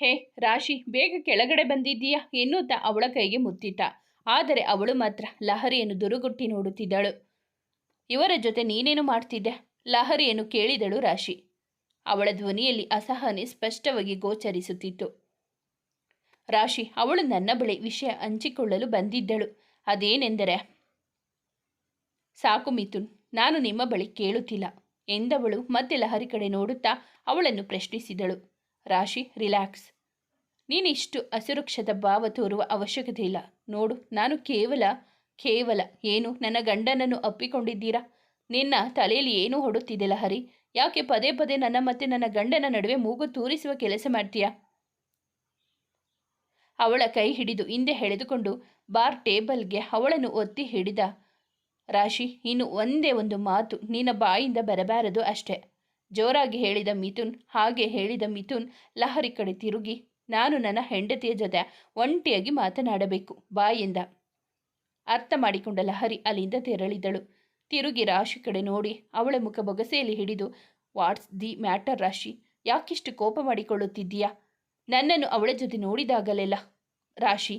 ಹೇ, ರಾಶಿ, ಬೇಗ ಕೆಳಗಡೆ ಬಂದಿದ್ದೀಯಾ? ಎನ್ನುತ್ತಾ ಅವಳ ಕೈಗೆ ಮುತ್ತಿಟ್ಟ ಆದರೆ ಅವಳು ಮಾತ್ರ ಲಹರಿಯನ್ನು ದುರುಗುಟ್ಟಿ ನೋಡುತ್ತಿದ್ದಳು. ಇವರ ಜೊತೆ ನೀನೇನು ಮಾಡ್ತಿದ್ದೆ? ಲಹರಿಯನ್ನು ಕೇಳಿದಳು ರಾಶಿ. ಅವಳ ಧ್ವನಿಯಲ್ಲಿ ಅಸಹನೆ ಸ್ಪಷ್ಟವಾಗಿ ಗೋಚರಿಸುತ್ತಿತ್ತು. ರಾಶಿ, ಅವಳು ನನ್ನ ಬಳಿ ವಿಷಯ ಹಂಚಿಕೊಳ್ಳಲು ಬಂದಿದ್ದಳು. ಅದೇನೆಂದರೆ, ಸಾಕು ಮಿಥುನ್, ನಾನು ನಿಮ್ಮ ಬಳಿ ಕೇಳುತ್ತಿಲ್ಲ ಎಂದವಳು ಮತ್ತೆ ಲಹರಿ ಕಡೆ ನೋಡುತ್ತಾ ಅವಳನ್ನು ಪ್ರಶ್ನಿಸಿದಳು. ರಾಶಿ, ರಿಲ್ಯಾಕ್ಸ್. ನೀನಿಷ್ಟು ಅಸುರಕ್ಷದ ಭಾವ ತೋರುವ ಅವಶ್ಯಕತೆ ಇಲ್ಲ. ನೋಡು, ನಾನು ಕೇವಲ ಕೇವಲ ಏನು ನನ್ನ ಗಂಡನನ್ನು ಅಪ್ಪಿಕೊಂಡಿದ್ದೀರಾ? ನಿನ್ನ ತಲೆಯಲ್ಲಿ ಏನು ಹೊಡುತ್ತಿದ್ದಿಲ್ಲ ಹರಿ? ಯಾಕೆ ಪದೇ ಪದೇ ನನ್ನ ಮತ್ತೆ ನನ್ನ ಗಂಡನ ನಡುವೆ ಮೂಗು ತೂರಿಸುವ ಕೆಲಸ ಮಾಡ್ತೀಯಾ? ಅವಳ ಕೈ ಹಿಡಿದು ಹಿಂದೆ ಎಳೆದುಕೊಂಡು ಬಾರ್ ಟೇಬಲ್ಗೆ ಅವಳನ್ನು ಒತ್ತಿ ಹಿಡಿದ ರಾಶಿ ಇನ್ನು ಒಂದೇ ಒಂದು ಮಾತು ನಿನ್ನ ಬಾಯಿಂದ ಬರಬಾರದು ಅಷ್ಟೆ. ಜೋರಾಗಿ ಹೇಳಿದ ಮಿಥುನ್, ಹಾಗೆ ಹೇಳಿದ ಮಿಥುನ್, ಲಹರಿ ಕಡೆ ತಿರುಗಿ, ನಾನು ನನ್ನ ಹೆಂಡತಿಯ ಜೊತೆ ಒಂಟಿಯಾಗಿ ಮಾತನಾಡಬೇಕು ಬಾಯಿಂದ ಅರ್ಥ ಮಾಡಿಕೊಂಡ ಲಹರಿ ಅಲ್ಲಿಂದ ತೆರಳಿದಳು. ತಿರುಗಿ ರಾಶಿ ಕಡೆ ನೋಡಿ, ಅವಳ ಮುಖ ಬೊಗಸೆಯಲ್ಲಿ ಹಿಡಿದು, ವಾಟ್ಸ್ ದಿ ಮ್ಯಾಟರ್ ರಾಶಿ, ಯಾಕಿಷ್ಟು ಕೋಪ ಮಾಡಿಕೊಳ್ಳುತ್ತಿದ್ದೀಯಾ? ನನ್ನನ್ನು ಅವಳ ಜೊತೆ ನೋಡಿದಾಗಲೆಲ್ಲ. ರಾಶಿ,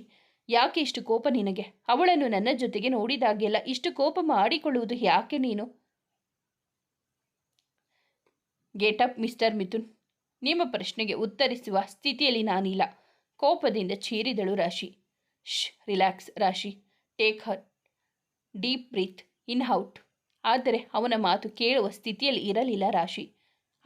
ಯಾಕೆ ಇಷ್ಟು ಕೋಪ ನಿನಗೆ? ಅವಳನ್ನು ನನ್ನ ಜೊತೆಗೆ ನೋಡಿದಾಗೆಲ್ಲ ಇಷ್ಟು ಕೋಪ ಮಾಡಿಕೊಳ್ಳುವುದು ಯಾಕೆ ನೀನು? ಗೇಟಪ್ ಮಿಸ್ಟರ್ ಮಿಥುನ್ ನಿಮ್ಮ ಪ್ರಶ್ನೆಗೆ ಉತ್ತರಿಸುವ ಸ್ಥಿತಿಯಲ್ಲಿ ನಾನಿಲ್ಲ. ಕೋಪದಿಂದ ಚೀರಿದಳು Rashi. Shh relax Rashi. Take her deep breath in out ಆದರೆ ಅವನ ಮಾತು ಕೇಳುವ ಸ್ಥಿತಿಯಲ್ಲಿ ಇರಲಿಲ್ಲ ರಾಶಿ.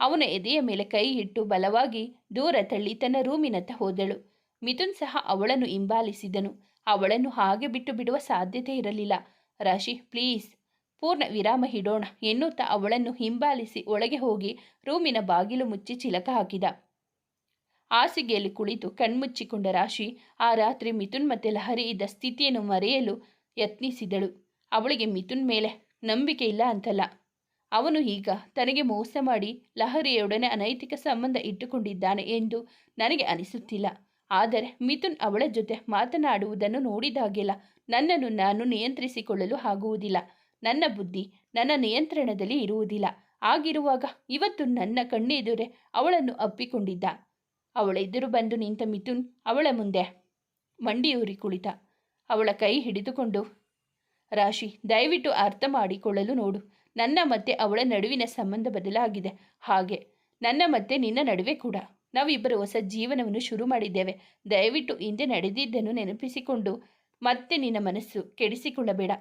ಅವನ ಎದೆಯ ಮೇಲೆ ಕೈ ಇಟ್ಟು ಬಲವಾಗಿ ದೂರ ತಳ್ಳಿ ತನ್ನ ರೂಮಿನತ್ತ ಹೋದಳು. ಮಿಥುನ್ ಸಹ ಅವಳನ್ನು ಹಿಂಬಾಲಿಸಿದನು. ಅವಳನ್ನು ಹಾಗೆ ಬಿಟ್ಟು ಬಿಡುವ ಸಾಧ್ಯತೆ ಇರಲಿಲ್ಲ. ರಾಶಿ ಪ್ಲೀಸ್ ಪೂರ್ಣ ವಿರಾಮ ಹಿಡೋಣ ಎನ್ನುತ್ತಾ ಅವಳನ್ನು ಹಿಂಬಾಲಿಸಿ ಒಳಗೆ ಹೋಗಿ ರೂಮಿನ ಬಾಗಿಲು ಮುಚ್ಚಿ ಚಿಲಕ ಹಾಕಿದ. ಹಾಸಿಗೆಯಲ್ಲಿ ಕುಳಿತು ಕಣ್ಮುಚ್ಚಿಕೊಂಡ ರಾಶಿ ಆ ರಾತ್ರಿ ಮಿಥುನ್ ಮತ್ತೆ ಲಹರಿ ಇದ್ದ ಸ್ಥಿತಿಯನ್ನು ಮರೆಯಲು ಯತ್ನಿಸಿದಳು. ಅವಳಿಗೆ ಮಿಥುನ್ ಮೇಲೆ ನಂಬಿಕೆ ಇಲ್ಲ ಅಂತಲ್ಲ. ಅವನು ಈಗ ತನಗೆ ಮೋಸ ಮಾಡಿ ಲಹರಿಯೊಡನೆ ಅನೈತಿಕ ಸಂಬಂಧ ಇಟ್ಟುಕೊಂಡಿದ್ದಾನೆ ಎಂದು ನನಗೆ ಅನಿಸುತ್ತಿಲ್ಲ. ಆದರೆ ಮಿಥುನ್ ಅವಳ ಜೊತೆ ಮಾತನಾಡುವುದನ್ನು ನೋಡಿದಾಗೆಲ್ಲ ನನ್ನನ್ನು ನಾನು ನಿಯಂತ್ರಿಸಿಕೊಳ್ಳಲು ಆಗುವುದಿಲ್ಲ. ನನ್ನ ಬುದ್ಧಿ ನನ್ನ ನಿಯಂತ್ರಣದಲ್ಲಿ ಇರುವುದಿಲ್ಲ. ಆಗಿರುವಾಗ ಇವತ್ತು ನನ್ನ ಕಣ್ಣೆದುರೆ ಅವಳನ್ನು ಅಪ್ಪಿಕೊಂಡಿದ್ದ. ಅವಳ ಎದುರು ಬಂದು ನಿಂತ ಮಿಥುನ್ ಅವಳ ಮುಂದೆ ಮಂಡಿಯೂರಿ ಕುಳಿತ. ಅವಳ ಕೈ ಹಿಡಿದುಕೊಂಡು, ರಾಶಿ, ದಯವಿಟ್ಟು ಅರ್ಥ ಮಾಡಿಕೊಳ್ಳಲು ನೋಡು. ನನ್ನ ಮತ್ತೆ ಅವಳ ನಡುವಿನ ಸಂಬಂಧ ಬದಲಾಗಿದೆ. ಹಾಗೆ, ನನ್ನ ಮತ್ತೆ ನಿನ್ನ ನಡುವೆ ಕೂಡ. ನಾವಿಬ್ಬರು ಹೊಸ ಜೀವನವನ್ನು ಶುರು ಮಾಡಿದ್ದೇವೆ. ದಯವಿಟ್ಟು ಹಿಂದೆ ನಡೆದಿದ್ದನ್ನು ನೆನಪಿಸಿಕೊಂಡು ಮತ್ತೆ ನಿನ್ನ ಮನಸ್ಸು ಕೆಡಿಸಿಕೊಳ್ಳಬೇಡ.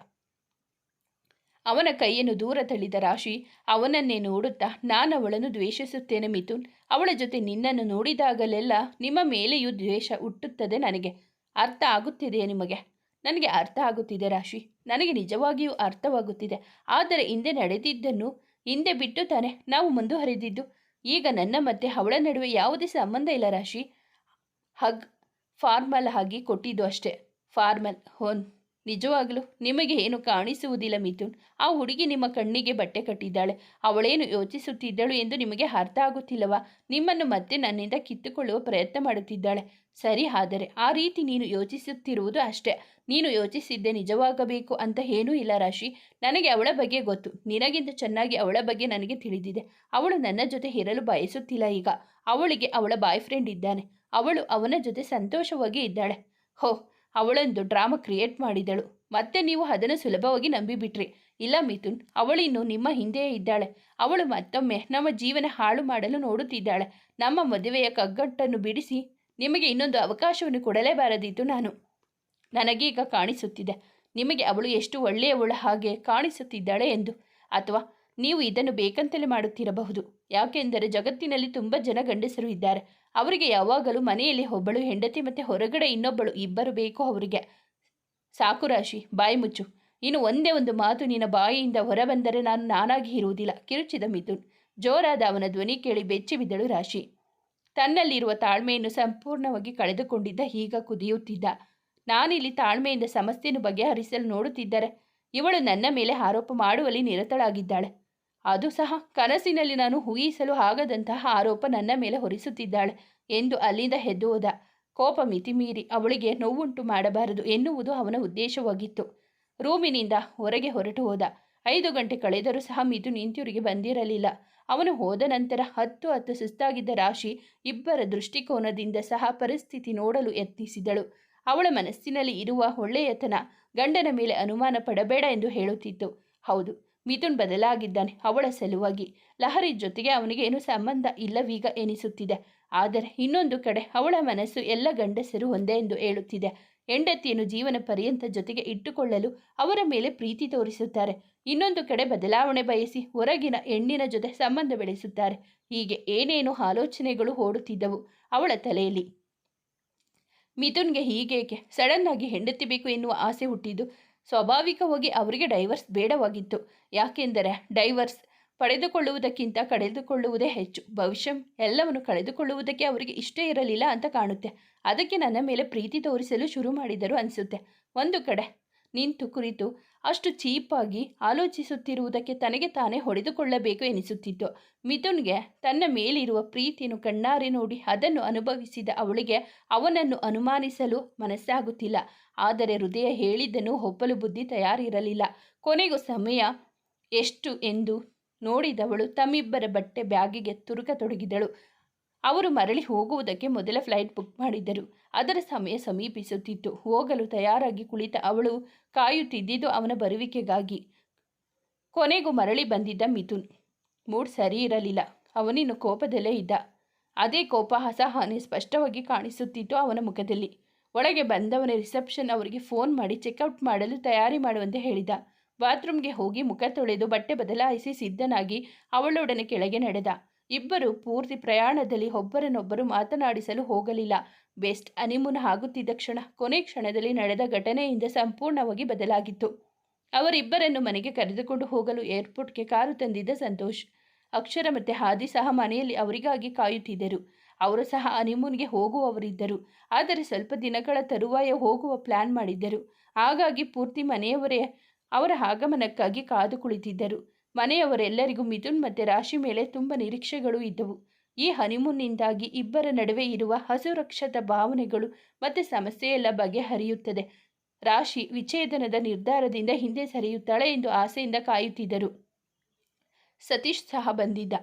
ಅವನ ಕೈಯನ್ನು ದೂರ ತಳ್ಳಿದ ರಾಶಿ, ಅವನನ್ನೇ ನೋಡುತ್ತಾ, ನಾನು ಅವಳನ್ನು ದ್ವೇಷಿಸುತ್ತೇನೆ ಮಿಥುನ್. ಅವಳ ಜೊತೆ ನಿನ್ನನ್ನು ನೋಡಿದಾಗಲೆಲ್ಲ ನಿಮ್ಮ ಮೇಲೆಯೂ ದ್ವೇಷ ಹುಟ್ಟುತ್ತದೆ ನನಗೆ. ಅರ್ಥ ಆಗುತ್ತಿದೆಯೇ ನಿಮಗೆ? ನನಗೆ ಅರ್ಥ ಆಗುತ್ತಿದೆ ರಾಶಿ. ನನಗೆ ನಿಜವಾಗಿಯೂ ಅರ್ಥವಾಗುತ್ತಿದೆ. ಆದರೆ ಹಿಂದೆ ನಡೆದಿದ್ದನ್ನು, ಹಿಂದೆ ಬಿಟ್ಟು ತಾನೆ ನಾವು ಮುಂದುವರೆದಿದ್ದು. ಈಗ ನನ್ನ ಮತ್ತೆ ಅವಳ ನಡುವೆ ಯಾವುದೇ ಸಂಬಂಧ ಇಲ್ಲ ರಾಶಿ. ಹಗ್, ಫಾರ್ಮಲ್ ಆಗಿ ಕೊಟ್ಟಿದ್ದು ಅಷ್ಟೇ. ಫಾರ್ಮಲ್, ಹೋನ್. ನಿಜವಾಗಲೂ ನಿಮಗೆ ಏನು ಕಾಣಿಸುವುದಿಲ್ಲ ಮಿಥುನ್? ಆ ಹುಡುಗಿ ನಿಮ್ಮ ಕಣ್ಣಿಗೆ ಬಟ್ಟೆ ಕಟ್ಟಿದ್ದಾಳೆ. ಅವಳೇನು ಯೋಚಿಸುತ್ತಿದ್ದಳು ಎಂದು ನಿಮಗೆ ಅರ್ಥ ಆಗುತ್ತಿಲ್ಲವಾ? ನಿಮ್ಮನ್ನು ಮತ್ತೆ ನನ್ನಿಂದ ಕಿತ್ತುಕೊಳ್ಳುವ ಪ್ರಯತ್ನ ಮಾಡುತ್ತಿದ್ದಾಳೆ. ಸರಿ ಆದರೆ, ಆ ರೀತಿ ನೀನು ಯೋಚಿಸುತ್ತಿರುವುದು ಅಷ್ಟೇ. ನೀನು ಯೋಚಿಸಿದ್ದೆ ನಿಜವಾಗಬೇಕು ಅಂತ ಏನೂ ಇಲ್ಲ ರಾಶಿ. ನನಗೆ ಅವಳ ಬಗ್ಗೆ ಗೊತ್ತು. ನಿನಗಿಂತ ಚೆನ್ನಾಗಿ ಅವಳ ಬಗ್ಗೆ ನನಗೆ ತಿಳಿದಿದೆ. ಅವಳು ನನ್ನ ಜೊತೆ ಇರಲು ಬಯಸುತ್ತಿಲ್ಲ ಈಗ. ಅವಳಿಗೆ ಅವಳ ಬಾಯ್ ಫ್ರೆಂಡ್ ಇದ್ದಾನೆ. ಅವಳು ಅವನ ಜೊತೆ ಸಂತೋಷವಾಗಿ ಇದ್ದಾಳೆ. ಹೋ ಅವಳೊಂದು ಡ್ರಾಮಾ ಕ್ರಿಯೇಟ್ ಮಾಡಿದಳು. ಮತ್ತೆ ನೀವು ಅದನ್ನು ಸುಲಭವಾಗಿ ನಂಬಿಬಿಟ್ರಿ. ಇಲ್ಲ ಮಿಥುನ್ ಅವಳಿನ್ನು ನಿಮ್ಮ ಹಿಂದೆಯೇ ಇದ್ದಾಳೆ. ಅವಳು ಮತ್ತೊಮ್ಮೆ ನಮ್ಮ ಜೀವನ ಹಾಳು ಮಾಡಲು ನೋಡುತ್ತಿದ್ದಾಳೆ. ನಮ್ಮ ಮದುವೆಯ ಕಗ್ಗಟ್ಟನ್ನು ಬಿಡಿಸಿ ನಿಮಗೆ ಇನ್ನೊಂದು ಅವಕಾಶವನ್ನು ಕೊಡಲೇಬಾರದಿತ್ತು ನಾನು. ನನಗೀಗ ಕಾಣಿಸುತ್ತಿದೆ. ನಿಮಗೆ ಅವಳು ಎಷ್ಟು ಒಳ್ಳೆಯವಳು ಹಾಗೆ ಕಾಣಿಸುತ್ತಿದ್ದಾಳೆ ಎಂದು. ಅಥವಾ ನೀವು ಇದನ್ನು ಬೇಕಂತಲೇ ಮಾಡುತ್ತಿರಬಹುದು. ಯಾಕೆಂದರೆ ಜಗತ್ತಿನಲ್ಲಿ ತುಂಬ ಜನ ಗಂಡಸರು ಇದ್ದಾರೆ. ಅವರಿಗೆ ಯಾವಾಗಲೂ ಮನೆಯಲ್ಲಿ ಒಬ್ಬಳು, ಹೆಂಡತಿ ಮತ್ತು ಹೊರಗಡೆ ಇನ್ನೊಬ್ಬಳು ಇಬ್ಬರು ಬೇಕು ಅವರಿಗೆ. ಸಾಕು ರಾಶಿ, ಬಾಯಿ ಮುಚ್ಚು. ಇನ್ನು ಒಂದೇ ಒಂದು ಮಾತು, ನಿನ್ನ ಬಾಯಿಯಿಂದ ಹೊರಬಂದರೆ ನಾನು ನಾನಾಗಿ ಇರುವುದಿಲ್ಲ. ಕಿರುಚಿದ ಮಿಥುನ್. ಜೋರಾದ ಅವನ ಧ್ವನಿ ಕೇಳಿ ಬೆಚ್ಚಿ ಬಿದ್ದಳು ರಾಶಿ. ತನ್ನಲ್ಲಿರುವ ತಾಳ್ಮೆಯನ್ನು ಸಂಪೂರ್ಣವಾಗಿ ಕಳೆದುಕೊಂಡಿದ್ದ ಈಗ ಕುದಿಯುತ್ತಿದ್ದ. ನಾನಿಲ್ಲಿ ತಾಳ್ಮೆಯಿಂದ ಸಮಸ್ಯೆಯನ್ನು ಬಗೆಹರಿಸಲು ನೋಡುತ್ತಿದ್ದರೆ, ಇವಳು ನನ್ನ ಮೇಲೆ ಆರೋಪ ಮಾಡುವಲ್ಲಿ ನಿರತಳಾಗಿದ್ದಾಳೆ. ಅದು ಸಹ ಕನಸಿನಲ್ಲಿ ನಾನು ಊಹಿಸಲು ಆಗದಂತಹ ಆರೋಪ ನನ್ನ ಮೇಲೆ ಹೊರಿಸುತ್ತಿದ್ದಾಳೆ ಎಂದು ಅಲ್ಲಿಂದ ಎದ್ದು ಹೋದ ಕೋಪ ಮಿತಿಮೀರಿ ಅವಳಿಗೆ ನೋವುಂಟು ಮಾಡಬಾರದು ಎನ್ನುವುದು ಅವನ ಉದ್ದೇಶವಾಗಿತ್ತು. ರೂಮಿನಿಂದ ಹೊರಗೆ ಹೊರಟು ಹೋದ. ಐದು ಗಂಟೆ ಕಳೆದರೂ ಸಹ ಮಿಥು ನಿಂತಿರುಗಿ ಬಂದಿರಲಿಲ್ಲ. ಅವನು ಹೋದ ನಂತರ ಹತ್ತು ಹತ್ತು ಸುಸ್ತಾಗಿದ್ದ ರಾಶಿ ಇಬ್ಬರ ದೃಷ್ಟಿಕೋನದಿಂದ ಸಹ ಪರಿಸ್ಥಿತಿ ನೋಡಲು ಯತ್ನಿಸಿದಳು. ಅವಳ ಮನಸ್ಸಿನಲ್ಲಿ ಇರುವ ಒಳ್ಳೆಯತನ ಗಂಡನ ಮೇಲೆ ಅನುಮಾನ ಪಡಬೇಡ ಎಂದು ಹೇಳುತ್ತಿತ್ತು. ಹೌದು ಮಿಥುನ್ ಬದಲಾಗಿದ್ದಾನೆ, ಅವಳ ಸಲುವಾಗಿ. ಲಹರಿ ಜೊತೆಗೆ ಅವನಿಗೆ ಏನು ಸಂಬಂಧ ಇಲ್ಲವೀಗ ಎನಿಸುತ್ತಿದೆ. ಆದರೆ ಇನ್ನೊಂದು ಕಡೆ ಅವಳ ಮನಸ್ಸು ಎಲ್ಲ ಗಂಡಸರು ಒಂದೇ ಎಂದು ಹೇಳುತ್ತಿದೆ. ಹೆಂಡತಿಯನ್ನು ಜೀವನ ಪರ್ಯಂತ ಜೊತೆಗೆ ಇಟ್ಟುಕೊಳ್ಳಲು ಅವರ ಮೇಲೆ ಪ್ರೀತಿ ತೋರಿಸುತ್ತಾರೆ. ಇನ್ನೊಂದು ಕಡೆ ಬದಲಾವಣೆ ಬಯಸಿ ಹೊರಗಿನ ಹೆಣ್ಣಿನ ಜೊತೆ ಸಂಬಂಧ ಬೆಳೆಸುತ್ತಾರೆ. ಹೀಗೆ ಏನೇನು ಆಲೋಚನೆಗಳು ಓಡುತ್ತಿದ್ದವು ಅವಳ ತಲೆಯಲ್ಲಿ. ಮಿಥುನ್ಗೆ ಹೀಗೇಕೆ? ಸಡನ್ ಆಗಿ ಹೆಂಡತಿ ಬೇಕು ಎನ್ನುವ ಆಸೆ ಹುಟ್ಟಿದ್ದು ಸ್ವಾಭಾವಿಕವಾಗಿ ಅವರಿಗೆ ಡೈವರ್ಸ್ ಬೇಡವಾಗಿತ್ತು. ಯಾಕೆಂದರೆ ಡೈವರ್ಸ್ ಪಡೆದುಕೊಳ್ಳುವುದಕ್ಕಿಂತ ಕಳೆದುಕೊಳ್ಳುವುದೇ ಹೆಚ್ಚು. ಭವಿಷ್ಯ ಎಲ್ಲವನ್ನು ಕಳೆದುಕೊಳ್ಳುವುದಕ್ಕೆ ಅವರಿಗೆ ಇಷ್ಟ ಇರಲಿಲ್ಲ ಅಂತ ಕಾಣುತ್ತೆ. ಅದಕ್ಕೆ ನನ್ನ ಮೇಲೆ ಪ್ರೀತಿ ತೋರಿಸಲು ಶುರು ಮಾಡಿದರು ಅನಿಸುತ್ತೆ. ಒಂದು ಕಡೆ ನಿಂತು ಕುರಿತು ಅಷ್ಟು ಚೀಪಾಗಿ ಆಲೋಚಿಸುತ್ತಿರುವುದಕ್ಕೆ ತನಗೆ ತಾನೇ ಹೊಡೆದುಕೊಳ್ಳಬೇಕು ಎನಿಸುತ್ತಿತ್ತು. ಮಿಥುನ್ಗೆ ತನ್ನ ಮೇಲಿರುವ ಪ್ರೀತಿಯನ್ನು ಕಣ್ಣಾರೆ ನೋಡಿ ಅದನ್ನು ಅನುಭವಿಸಿದ ಅವಳಿಗೆ ಅವನನ್ನು ಅನುಮಾನಿಸಲು ಮನಸ್ಸಾಗುತ್ತಿಲ್ಲ. ಆದರೆ ಹೃದಯ ಹೇಳಿದ್ದನ್ನು ಒಪ್ಪಲು ಬುದ್ಧಿ ತಯಾರಿರಲಿಲ್ಲ. ಕೊನೆಗೂ ಸಮಯ ಎಷ್ಟು ಎಂದು ನೋಡಿದವಳು ತಮ್ಮಿಬ್ಬರ ಬಟ್ಟೆ ಬ್ಯಾಗಿಗೆ ತುರುಕತೊಡಗಿದಳು. ಅವರು ಮರಳಿ ಹೋಗುವುದಕ್ಕೆ ಮೊದಲ ಫ್ಲೈಟ್ ಬುಕ್ ಮಾಡಿದ್ದರು. ಅದರ ಸಮಯ ಸಮೀಪಿಸುತ್ತಿತ್ತು. ಹೋಗಲು ತಯಾರಾಗಿ ಕುಳಿತ ಅವಳು ಕಾಯುತ್ತಿದ್ದಿದ್ದು ಅವನ ಬರುವಿಕೆಗಾಗಿ. ಕೊನೆಗೂ ಮರಳಿ ಬಂದಿದ್ದ ಮಿಥುನ್. ಮೂಡ್ ಸರಿ ಇರಲಿಲ್ಲ. ಅವನಿನ್ನು ಕೋಪದಲ್ಲೇ ಇದ್ದ. ಅದೇ ಕೋಪ, ಅಸಹನೆ ಸ್ಪಷ್ಟವಾಗಿ ಕಾಣಿಸುತ್ತಿತ್ತು ಅವನ ಮುಖದಲ್ಲಿ. ಒಳಗೆ ಬಂದವನ ರಿಸೆಪ್ಷನ್ ಅವರಿಗೆ ಫೋನ್ ಮಾಡಿ ಚೆಕ್ಔಟ್ ಮಾಡಲು ತಯಾರಿ ಮಾಡುವಂತೆ ಹೇಳಿದ. ಬಾತ್ರೂಮ್ಗೆ ಹೋಗಿ ಮುಖ ತೊಳೆದು ಬಟ್ಟೆ ಬದಲಾಯಿಸಿ ಸಿದ್ಧನಾಗಿ ಅವಳೊಡನೆ ಕೆಳಗೆ ನಡೆದ. ಇಬ್ಬರು ಪೂರ್ತಿ ಪ್ರಯಾಣದಲ್ಲಿ ಒಬ್ಬರನ್ನೊಬ್ಬರು ಮಾತನಾಡಿಸಲು ಹೋಗಲಿಲ್ಲ. ಬೆಸ್ಟ್ ಅನಿಮುನ್ ಆಗುತ್ತಿದ್ದ ಕ್ಷಣ ಕೊನೆ ಕ್ಷಣದಲ್ಲಿ ನಡೆದ ಘಟನೆಯಿಂದ ಸಂಪೂರ್ಣವಾಗಿ ಬದಲಾಗಿತ್ತು. ಅವರಿಬ್ಬರನ್ನು ಮನೆಗೆ ಕರೆದುಕೊಂಡು ಹೋಗಲು ಏರ್ಪೋರ್ಟ್ಗೆ ಕಾರು ತಂದಿದ್ದ ಸಂತೋಷ್. ಅಕ್ಷರ ಮತ್ತು ಹಾದಿ ಸಹ ಮನೆಯಲ್ಲಿ ಅವರಿಗಾಗಿ ಕಾಯುತ್ತಿದ್ದರು. ಅವರು ಸಹ ಹನಿಮೂನ್ಗೆ ಹೋಗುವವರಿದ್ದರು. ಆದರೆ ಸ್ವಲ್ಪ ದಿನಗಳ ತರುವಾಯ ಹೋಗುವ ಪ್ಲಾನ್ ಮಾಡಿದ್ದರು. ಹಾಗಾಗಿ ಪೂರ್ತಿ ಮನೆಯವರೇ ಅವರ ಆಗಮನಕ್ಕಾಗಿ ಕಾದು ಕುಳಿತಿದ್ದರು ಮನೆಯವರೆಲ್ಲರಿಗೂ ಮಿಥುನ್ ಮತ್ತು ರಾಶಿ ಮೇಲೆ ತುಂಬ ನಿರೀಕ್ಷೆಗಳು ಇದ್ದವು. ಈ ಹನಿಮೂನ್ನಿಂದಾಗಿ ಇಬ್ಬರ ನಡುವೆ ಇರುವ ಅಸುರಕ್ಷತ ಭಾವನೆಗಳು ಮತ್ತು ಸಮಸ್ಯೆಯೆಲ್ಲ ಬಗೆಹರಿಯುತ್ತದೆ. ರಾಶಿ ವಿಚ್ಛೇದನದ ನಿರ್ಧಾರದಿಂದ ಹಿಂದೆ ಸರಿಯುತ್ತಾಳೆ ಎಂದು ಆಸೆಯಿಂದ ಕಾಯುತ್ತಿದ್ದರು. ಸತೀಶ್ ಸಹ ಬಂದಿದ್ದ.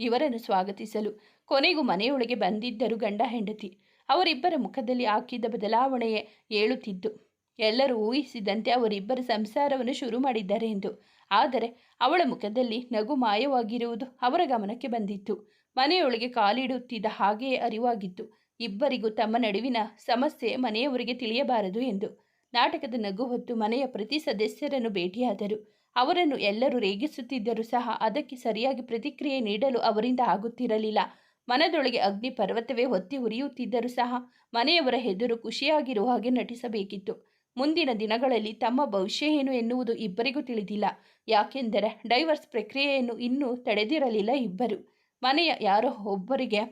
ಇವರನ್ನು ಸ್ವಾಗತಿಸಲು. ಕೊನೆಗೂ ಮನೆಯೊಳಗೆ ಬಂದಿದ್ದರು ಗಂಡ ಹೆಂಡತಿ. ಅವರಿಬ್ಬರ ಮುಖದಲ್ಲಿ ಹಾಕಿದ್ದ ಬದಲಾವಣೆಯೇ ಹೇಳುತ್ತಿದ್ದು ಎಲ್ಲರೂ ಊಹಿಸಿದಂತೆ ಅವರಿಬ್ಬರ ಸಂಸಾರವನ್ನು ಶುರು ಮಾಡಿದ್ದಾರೆ ಎಂದು ಆದರೆ ಅವಳ ಮುಖದಲ್ಲಿ ನಗು ಮಾಯವಾಗಿರುವುದು ಅವರ ಗಮನಕ್ಕೆ ಬಂದಿತ್ತು. ಮನೆಯೊಳಗೆ ಕಾಲಿಡುತ್ತಿದ್ದ ಹಾಗೆಯೇ ಅರಿವಾಗಿತ್ತು. ಇಬ್ಬರಿಗೂ ತಮ್ಮ ನಡುವಿನ ಸಮಸ್ಯೆ ಮನೆಯವರಿಗೆ ತಿಳಿಯಬಾರದು ಎಂದು. ನಾಟಕದ ನಗು ಹೊತ್ತು ಮನೆಯ ಪ್ರತಿ ಸದಸ್ಯರನ್ನು ಭೇಟಿಯಾದರು. ಅವರನ್ನು ಎಲ್ಲರೂ ರೇಗಿಸುತ್ತಿದ್ದರೂ ಸಹ ಅದಕ್ಕೆ ಸರಿಯಾಗಿ ಪ್ರತಿಕ್ರಿಯೆ ನೀಡಲು ಅವರಿಂದ ಆಗುತ್ತಿರಲಿಲ್ಲ. ಮನದೊಳಗೆ ಅಗ್ನಿ ಪರ್ವತವೇ ಹೊತ್ತಿ ಉರಿಯುತ್ತಿದ್ದರೂ ಸಹ ಮನೆಯವರ ಹೆದರು ಖುಷಿಯಾಗಿರುವ ಹಾಗೆ ನಟಿಸಬೇಕಿತ್ತು. ಮುಂದಿನ ದಿನಗಳಲ್ಲಿ ತಮ್ಮ ಭವಿಷ್ಯ ಏನು ಎನ್ನುವುದು ಇಬ್ಬರಿಗೂ ತಿಳಿದಿಲ್ಲ. ಯಾಕೆಂದರೆ ಡೈವರ್ಸ್ ಪ್ರಕ್ರಿಯೆಯನ್ನು ಇನ್ನೂ ತಡೆದಿರಲಿಲ್ಲ ಇಬ್ಬರು. ಮನೆಯ ಯಾರೋ ಒಬ್ಬರಿಗೆ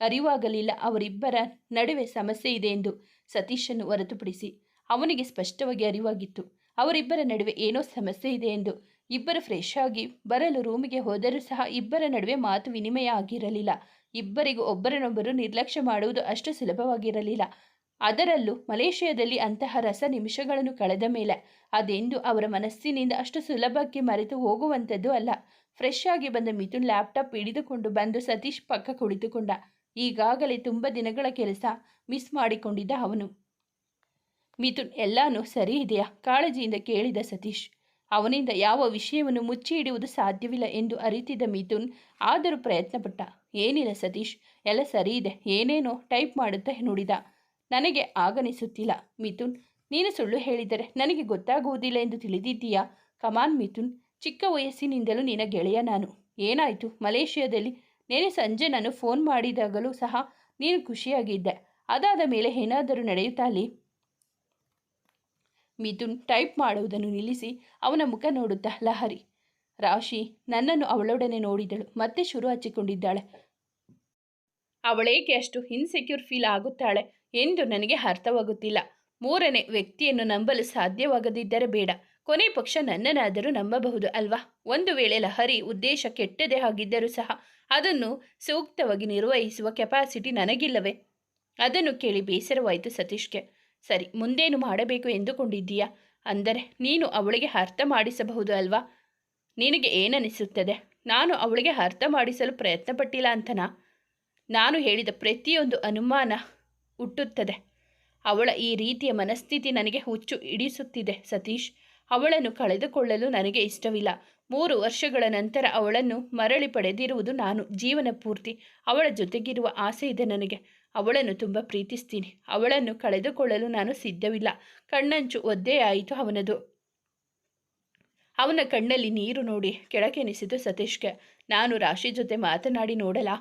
ಅರಿವಾಗಲಿಲ್ಲ. ಅವರಿಬ್ಬರ ನಡುವೆ ಸಮಸ್ಯೆ ಇದೆ ಎಂದು ಸತೀಶನ್ನು ಹೊರತುಪಡಿಸಿ ಅವನಿಗೆ ಸ್ಪಷ್ಟವಾಗಿ ಅರಿವಾಗಿತ್ತು. ಅವರಿಬ್ಬರ ನಡುವೆ ಏನೋ ಸಮಸ್ಯೆ ಇದೆ ಎಂದು. ಇಬ್ಬರು ಫ್ರೆಶ್ ಆಗಿ ಬರಲು ರೂಮಿಗೆ ಹೋದರೂ ಸಹ ಇಬ್ಬರ ನಡುವೆ ಮಾತು ವಿನಿಮಯ ಆಗಿರಲಿಲ್ಲ. ಇಬ್ಬರಿಗೂ ಒಬ್ಬರನ್ನೊಬ್ಬರು ನಿರ್ಲಕ್ಷ್ಯ ಮಾಡುವುದು ಅಷ್ಟು ಸುಲಭವಾಗಿರಲಿಲ್ಲ. ಅದರಲ್ಲೂ ಮಲೇಷಿಯಾದಲ್ಲಿ ಅಂತಹ ರಸ ನಿಮಿಷಗಳನ್ನು ಕಳೆದ ಮೇಲೆ ಅದೆಂದು ಅವರ ಮನಸ್ಸಿನಿಂದ ಅಷ್ಟು ಸುಲಭಕ್ಕೆ ಮರೆತು ಹೋಗುವಂಥದ್ದು ಅಲ್ಲ. ಫ್ರೆಶ್ ಆಗಿ ಬಂದ ಮಿಥುನ್ ಲ್ಯಾಪ್ಟಾಪ್ ಹಿಡಿದುಕೊಂಡು ಬಂದು ಸತೀಶ್ ಪಕ್ಕ ಕುಳಿತುಕೊಂಡ. ಈಗಾಗಲೇ ತುಂಬ ದಿನಗಳ ಕೆಲಸ ಮಿಸ್ ಮಾಡಿಕೊಂಡಿದ್ದ ಅವನು. ಮಿಥುನ್, ಎಲ್ಲಾನು ಸರಿ ಇದೆಯಾ? ಕಾಳಜಿಯಿಂದ ಕೇಳಿದ ಸತೀಶ್. ಅವನಿಂದ ಯಾವ ವಿಷಯವನ್ನು ಮುಚ್ಚಿ ಇಡುವುದು ಸಾಧ್ಯವಿಲ್ಲ ಎಂದು ಅರಿತಿದ್ದ ಮಿಥುನ್ ಆದರೂ ಪ್ರಯತ್ನಪಟ್ಟ. ಏನಿಲ್ಲ ಸತೀಶ್, ಎಲ್ಲ ಸರಿ ಇದೆ. ಏನೇನೋ ಟೈಪ್ ಮಾಡುತ್ತಾ ನುಡಿದ. ನನಗೆ ಆಗನಿಸುತ್ತಿಲ್ಲ. ಮಿಥುನ್, ನೀನು ಸುಳ್ಳು ಹೇಳಿದರೆ ನನಗೆ ಗೊತ್ತಾಗುವುದಿಲ್ಲ ಎಂದು ತಿಳಿದಿದ್ದೀಯಾ? ಕಮಾನ್ ಮಿಥುನ್. ಚಿಕ್ಕ ವಯಸ್ಸಿನಿಂದಲೂ ನಿನ್ನ ಗೆಳೆಯ ನಾನು. ಏನಾಯಿತು? ಮಲೇಷ್ಯಾದಲ್ಲಿ ನೆನೆ ಸಂಜೆ ನಾನು ಫೋನ್ ಮಾಡಿದಾಗಲೂ ಸಹ ನೀನು ಖುಷಿಯಾಗಿದ್ದೆ. ಅದಾದ ಮೇಲೆ ಏನಾದರೂ ನಡೆಯುತ್ತಾ ಮಿಥುನ್ ಟೈಪ್ ಮಾಡುವುದನ್ನು ನಿಲ್ಲಿಸಿ ಅವನ ಮುಖ ನೋಡುತ್ತಾ ಲಹರಿ. ರಾಶಿ ನನ್ನನ್ನು ಅವಳೊಡನೆ ನೋಡಿದಳು, ಮತ್ತೆ ಶುರು ಹಚ್ಚಿಕೊಂಡಿದ್ದಾಳೆ. ಅವಳೇಕೆ ಅಷ್ಟು ಇನ್ಸೆಕ್ಯೂರ್ ಫೀಲ್ ಆಗುತ್ತಾಳೆ ಎಂದು ನನಗೆ ಅರ್ಥವಾಗುತ್ತಿಲ್ಲ. ಮೂರನೇ, ವ್ಯಕ್ತಿಯನ್ನು ನಂಬಲು ಸಾಧ್ಯವಾಗದಿದ್ದರೆ ಬೇಡ. ಕೊನೆ ಪಕ್ಷ ನನ್ನನ್ನಾದರೂ ನಂಬಬಹುದು ಅಲ್ವಾ? ಒಂದು ವೇಳೆ ಲಹರಿ ಉದ್ದೇಶ ಕೆಟ್ಟದೇ ಆಗಿದ್ದರೂ ಸಹ ಅದನ್ನು ಸೂಕ್ತವಾಗಿ ನಿರ್ವಹಿಸುವ ಕೆಪಾಸಿಟಿ ನನಗಿಲ್ಲವೇ? ಅದನ್ನು ಕೇಳಿ ಬೇಸರವಾಯಿತು ಸತೀಶ್ಗೆ. ಸರಿ, ಮುಂದೇನು ಮಾಡಬೇಕು ಎಂದುಕೊಂಡಿದ್ದೀಯಾ? ಅಂದರೆ, ನೀನು ಅವಳಿಗೆ ಅರ್ಥ ಮಾಡಿಸಬಹುದು ಅಲ್ವಾ? ನಿನಗೆ ಏನನಿಸುತ್ತದೆ ನಾನು ಅವಳಿಗೆ ಅರ್ಥ ಮಾಡಿಸಲು ಪ್ರಯತ್ನ ಪಟ್ಟಿಲ್ಲ ಅಂತನಾ? ನಾನು ಹೇಳಿದ ಪ್ರತಿಯೊಂದು ಅನುಮಾನ ಹುಟ್ಟುತ್ತದೆ. ಅವಳ ಈ ರೀತಿಯ ಮನಸ್ಥಿತಿ ನನಗೆ ಹುಚ್ಚು ಹಿಡಿಸುತ್ತಿದೆ, ಸತೀಶ್. ಅವಳನ್ನು ಕಳೆದುಕೊಳ್ಳಲು ನನಗೆ ಇಷ್ಟವಿಲ್ಲ. ಮೂರು ವರ್ಷಗಳ ನಂತರ ಅವಳನ್ನು ಮರಳಿ ಪಡೆದಿರುವುದು ನಾನು, ಜೀವನ ಪೂರ್ತಿ. ಅವಳ ಜೊತೆಗಿರುವ ಆಸೆ ಇದೆ ನನಗೆ. ಅವಳನ್ನು ತುಂಬ ಪ್ರೀತಿಸ್ತೀನಿ. ಅವಳನ್ನು ಕಳೆದುಕೊಳ್ಳಲು ನಾನು ಸಿದ್ಧವಿಲ್ಲ. ಕಣ್ಣಂಚು ಒದ್ದೆಯಾಯಿತು ಅವನದು. ಅವನ ಕಣ್ಣಲ್ಲಿ ನೀರು ನೋಡಿ ಕೆಳಕೆನಿಸಿತು ಸತೀಶ್ಗೆ. ನಾನು ರಾಶಿ ಜೊತೆ ಮಾತನಾಡಿ ನೋಡಲಾ?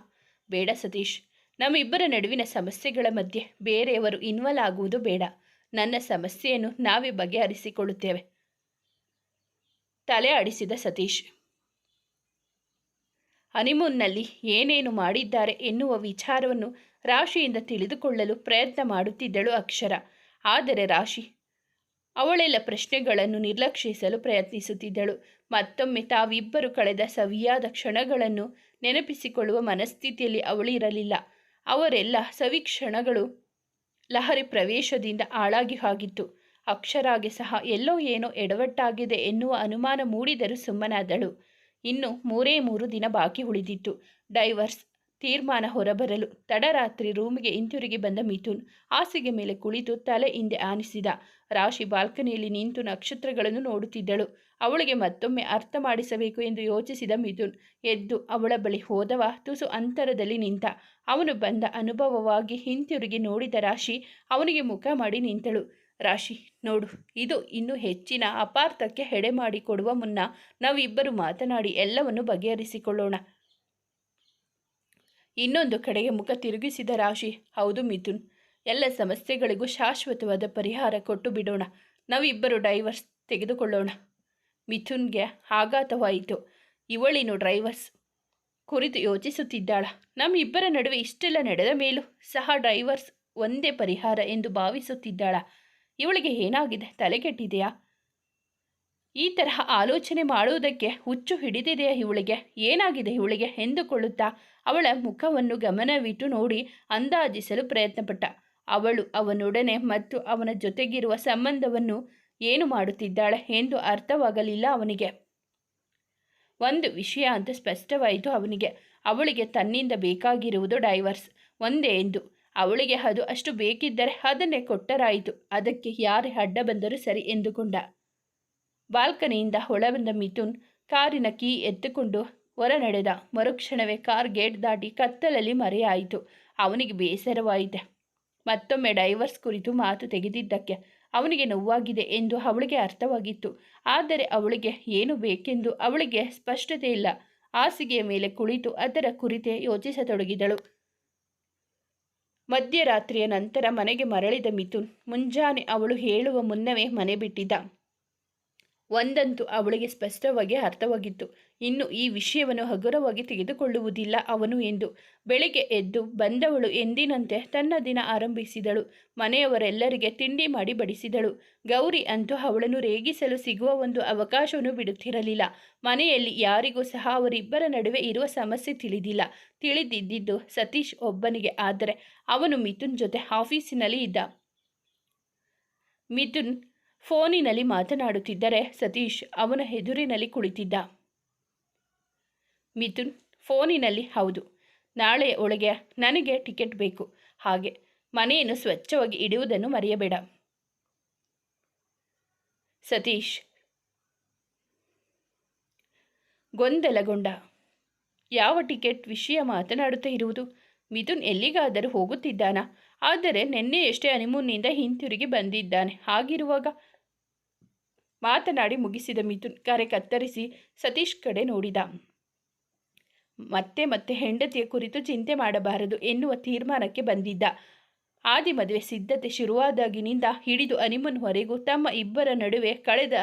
ಬೇಡ ಸತೀಶ್. ನಮ್ಮಿಬ್ಬರ ನಡುವಿನ ಸಮಸ್ಯೆಗಳ ಮಧ್ಯೆ ಬೇರೆಯವರು ಇನ್ವಾಲ್ ಆಗುವುದು ಬೇಡ. ನನ್ನ ಸಮಸ್ಯೆಯನ್ನು ನಾವೇ ಬಗೆಹರಿಸಿಕೊಳ್ಳುತ್ತೇವೆ. ತಲೆ ಆಡಿಸಿದ ಸತೀಶ್. ಹನಿಮೂನ್ನಲ್ಲಿ ಏನೇನು ಮಾಡಿದ್ದಾರೆ ಎನ್ನುವ ವಿಚಾರವನ್ನು ರಾಶಿಯಿಂದ ತಿಳಿದುಕೊಳ್ಳಲು ಪ್ರಯತ್ನ ಮಾಡುತ್ತಿದ್ದಳು ಅಕ್ಷರ. ಆದರೆ ರಾಶಿ ಅವಳೆಲ್ಲ ಪ್ರಶ್ನೆಗಳನ್ನು ನಿರ್ಲಕ್ಷಿಸಲು ಪ್ರಯತ್ನಿಸುತ್ತಿದ್ದಳು. ಮತ್ತೊಮ್ಮೆ ತಾವಿಬ್ಬರು ಕಳೆದ ಸವಿಯಾದ ಕ್ಷಣಗಳನ್ನು ನೆನಪಿಸಿಕೊಳ್ಳುವ ಮನಸ್ಥಿತಿಯಲ್ಲಿ ಅವಳಿರಲಿಲ್ಲ ಅವರೆಲ್ಲ ಸವಿ ಕ್ಷಣಗಳು ಲಹರಿ ಪ್ರವೇಶದಿಂದ ಆಳಾಗಿ ಹಾಗಿತ್ತು. ಅಕ್ಷರಾಗೆ ಸಹ ಎಲ್ಲೋ ಏನೋ ಎಡವಟ್ಟಾಗಿದೆ ಎನ್ನುವ ಅನುಮಾನ ಮೂಡಿದರೂ ಸುಮ್ಮನಾದಳು. ಇನ್ನು ಮೂರೇ ಮೂರು ದಿನ ಬಾಕಿ ಉಳಿದಿತ್ತು. ಡೈವರ್ಸ್ ತೀರ್ಮಾನ ಹೊರಬರಲು ತಡರಾತ್ರಿ ರೂಮಿಗೆ ಹಿಂತಿರುಗಿ ಬಂದ ಮಿಥುನ್ ಹಾಸಿಗೆ ಮೇಲೆ ಕುಳಿತು ತಲೆ ಹಿಂದೆ ಆನಿಸಿದ. ರಾಶಿ ಬಾಲ್ಕನಿಯಲ್ಲಿ ನಿಂತು ನಕ್ಷತ್ರಗಳನ್ನು ನೋಡುತ್ತಿದ್ದಳು. ಅವಳಿಗೆ ಮತ್ತೊಮ್ಮೆ ಅರ್ಥ ಮಾಡಿಸಬೇಕು ಎಂದು ಯೋಚಿಸಿದ ಮಿಥುನ್, ಎದ್ದು ಅವಳ ಬಳಿ ಹೋದವ ತುಸು ಅಂತರದಲ್ಲಿ ನಿಂತ. ಅವನು ಬಂದ ಅನುಭವವಾಗಿ ಹಿಂತಿರುಗಿ ನೋಡಿದ ರಾಶಿ ಅವನಿಗೆ ಮುಖ ಮಾಡಿ ನಿಂತಳು. ರಾಶಿ, ನೋಡು, ಇದು ಇನ್ನೂ ಹೆಚ್ಚಿನ ಅಪಾರ್ಥಕ್ಕೆ ಹೆಡೆ ಮಾಡಿಕೊಡುವ ಮುನ್ನ ನಾವಿಬ್ಬರು ಮಾತನಾಡಿ ಎಲ್ಲವನ್ನು ಬಗೆಹರಿಸಿಕೊಳ್ಳೋಣ. ಇನ್ನೊಂದು ಕಡೆಗೆ ಮುಖ ತಿರುಗಿಸಿದ ರಾಶಿ, ಹೌದು ಮಿಥುನ್. ಎಲ್ಲ ಸಮಸ್ಯೆಗಳಿಗೂ ಶಾಶ್ವತವಾದ ಪರಿಹಾರ ಕೊಟ್ಟು ಬಿಡೋಣ. ನಾವಿಬ್ಬರು ಡೈವರ್ಸ್ ತೆಗೆದುಕೊಳ್ಳೋಣ. ಮಿಥುನ್ಗೆ ಆಘಾತವಾಯಿತು. ಇವಳಿನೂ ಡ್ರೈವರ್ಸ್ ಕುರಿತು ಯೋಚಿಸುತ್ತಿದ್ದಾಳ. ನಮ್ಮಿಬ್ಬರ ನಡುವೆ ಇಷ್ಟೆಲ್ಲ ನಡೆದ ಮೇಲೂ ಸಹ ಡ್ರೈವರ್ಸ್ ಒಂದೇ ಪರಿಹಾರ ಎಂದು ಭಾವಿಸುತ್ತಿದ್ದಾಳ. ಇವಳಿಗೆ ಏನಾಗಿದೆ? ತಲೆಕೆಟ್ಟಿದೆಯಾ? ಈ ತರಹ ಆಲೋಚನೆ ಮಾಡುವುದಕ್ಕೆ ಹುಚ್ಚು ಹಿಡಿದಿದೆಯಾ ಇವಳಿಗೆ? ಏನಾಗಿದೆ ಇವಳಿಗೆ? ಎಂದುಕೊಳ್ಳುತ್ತಾ ಅವಳ ಮುಖವನ್ನು ಗಮನವಿಟ್ಟು ನೋಡಿ ಅಂದಾಜಿಸಲು ಪ್ರಯತ್ನಪಟ್ಟ. ಅವಳು ಅವನೊಡನೆ ಮತ್ತು ಅವನ ಜೊತೆಗಿರುವ ಸಂಬಂಧವನ್ನು ಏನು ಮಾಡುತ್ತಿದ್ದಾಳೆ ಎಂದು ಅರ್ಥವಾಗಲಿಲ್ಲ ಅವನಿಗೆ. ಒಂದು ವಿಷಯ ಅಂತ ಸ್ಪಷ್ಟವಾಯಿತು ಅವನಿಗೆ. ಅವಳಿಗೆ ತನ್ನಿಂದ ಬೇಕಾಗಿರುವುದು ಡೈವರ್ಸ್. ಒಂದೇ ಎಂದು. ಅವಳಿಗೆ ಅದು ಅಷ್ಟು ಬೇಕಿದ್ದರೆ ಅದನ್ನೇ ಕೊಟ್ಟರಾಯಿತು. ಅದಕ್ಕೆ ಯಾರೇ ಅಡ್ಡ ಬಂದರೂ ಸರಿ ಎಂದುಕೊಂಡ. ಬಾಲ್ಕನಿಯಿಂದ ಹೊಳಬಂದ ಮಿಥುನ್ ಕಾರಿನ ಕೀ ಎತ್ತುಕೊಂಡು ಹೊರ ನಡೆದ ಮರುಕ್ಷಣವೇ ಕಾರ್ ಗೇಟ್ ದಾಟಿ ಕತ್ತಲಲ್ಲಿ ಮರೆಯಾಯಿತು. ಅವನಿಗೆ ಬೇಸರವಾಯಿತೆ. ಮತ್ತೊಮ್ಮೆ ಡೈವರ್ಸ್ ಕುರಿತು ಮಾತು ತೆಗೆದಿದ್ದಕ್ಕೆ ಅವನಿಗೆ ನೋವಾಗಿದೆ ಎಂದು ಅವಳಿಗೆ ಅರ್ಥವಾಗಿತ್ತು. ಆದರೆ ಅವಳಿಗೆ ಏನು ಬೇಕೆಂದು ಅವಳಿಗೆ ಸ್ಪಷ್ಟತೆ ಇಲ್ಲ. ಹಾಸಿಗೆಯ ಮೇಲೆ ಕುಳಿತು ಅದರ ಕುರಿತೇ ಯೋಚಿಸತೊಡಗಿದಳು. ಮಧ್ಯರಾತ್ರಿಯ ನಂತರ ಮನೆಗೆ ಮರಳಿದ ಮಿಥುನ್, ಮುಂಜಾನೆ ಅವಳು ಹೇಳುವ ಮುನ್ನವೇ ಮನೆ ಬಿಟ್ಟಿದ್ದ. ಒಂದಂತೂ ಅವಳಿಗೆ ಸ್ಪಷ್ಟವಾಗಿ ಅರ್ಥವಾಗಿತ್ತು. ಇನ್ನು ಈ ವಿಷಯವನ್ನು ಹಗುರವಾಗಿ ತೆಗೆದುಕೊಳ್ಳುವುದಿಲ್ಲ ಅವನು ಎಂದು. ಬೆಳಿಗ್ಗೆ ಎದ್ದು ಬಂದವಳು ಎಂದಿನಂತೆ ತನ್ನ ದಿನ ಆರಂಭಿಸಿದಳು. ಮನೆಯವರೆಲ್ಲರಿಗೆ ತಿಂಡಿ ಮಾಡಿ ಬಡಿಸಿದಳು. ಗೌರಿ ಅಂತೂ ಅವಳನ್ನು ರೇಗಿಸಲು ಸಿಗುವ ಒಂದು ಅವಕಾಶವನ್ನು ಬಿಡುತ್ತಿರಲಿಲ್ಲ. ಮನೆಯಲ್ಲಿ ಯಾರಿಗೂ ಸಹ ಅವರಿಬ್ಬರ ನಡುವೆ ಇರುವ ಸಮಸ್ಯೆ ತಿಳಿದಿಲ್ಲ. ತಿಳಿದಿದ್ದಿದ್ದು ಸತೀಶ್ ಒಬ್ಬನಿಗೆ. ಆದರೆ ಅವನು ಮಿಥುನ್ ಜೊತೆ ಆಫೀಸಿನಲ್ಲಿ ಇದ್ದ. ಮಿಥುನ್ ಫೋನಿನಲ್ಲಿ ಮಾತನಾಡುತ್ತಿದ್ದರೆ ಸತೀಶ್ ಅವನ ಎದುರಿನಲ್ಲಿ ಕುಳಿತಿದ್ದ. ಮಿಥುನ್, ಫೋನಿನಲ್ಲಿ ಹೌದು. ನಾಳೆ ಒಳಗೆ ನನಗೆ ಟಿಕೆಟ್ ಬೇಕು. ಹಾಗೆ ಮನೆಯನ್ನು ಸ್ವಚ್ಛವಾಗಿ ಇಡುವುದನ್ನು ಮರೆಯಬೇಡ. ಸತೀಶ್. ಗೊಂದಲಗೊಂಡ. ಯಾವ ಟಿಕೆಟ್ ವಿಷಯ ಮಾತನಾಡುತ್ತಾ ಇರುವುದು? ಮಿಥುನ್ ಎಲ್ಲಿಗಾದರೂ ಹೋಗುತ್ತಿದ್ದಾನ? ಆದರೆ ನಿನ್ನೆಯಷ್ಟೇ ಹನಿಮೂನ್ನಿಂದ ಹಿಂತಿರುಗಿ ಬಂದಿದ್ದಾನೆ. ಹಾಗಿರುವಾಗ ಮಾತನಾಡಿ ಮುಗಿಸಿದ ಮಿಥುನ್ ಕರೆ ಕತ್ತರಿಸಿ ಸತೀಶ್ ಕಡೆ ನೋಡಿದ. ಮತ್ತೆ ಮತ್ತೆ ಹೆಂಡತಿಯ ಕುರಿತು ಚಿಂತೆ ಮಾಡಬಾರದು ಎನ್ನುವ ತೀರ್ಮಾನಕ್ಕೆ ಬಂದಿದ್ದ. ಆದಿ ಮದುವೆ ಸಿದ್ಧತೆ ಶುರುವಾದಾಗಿನಿಂದ ಹಿಡಿದು ಅನಿಮನ್ವರೆಗೂ ತಮ್ಮ ಇಬ್ಬರ ನಡುವೆ ಕಳೆದ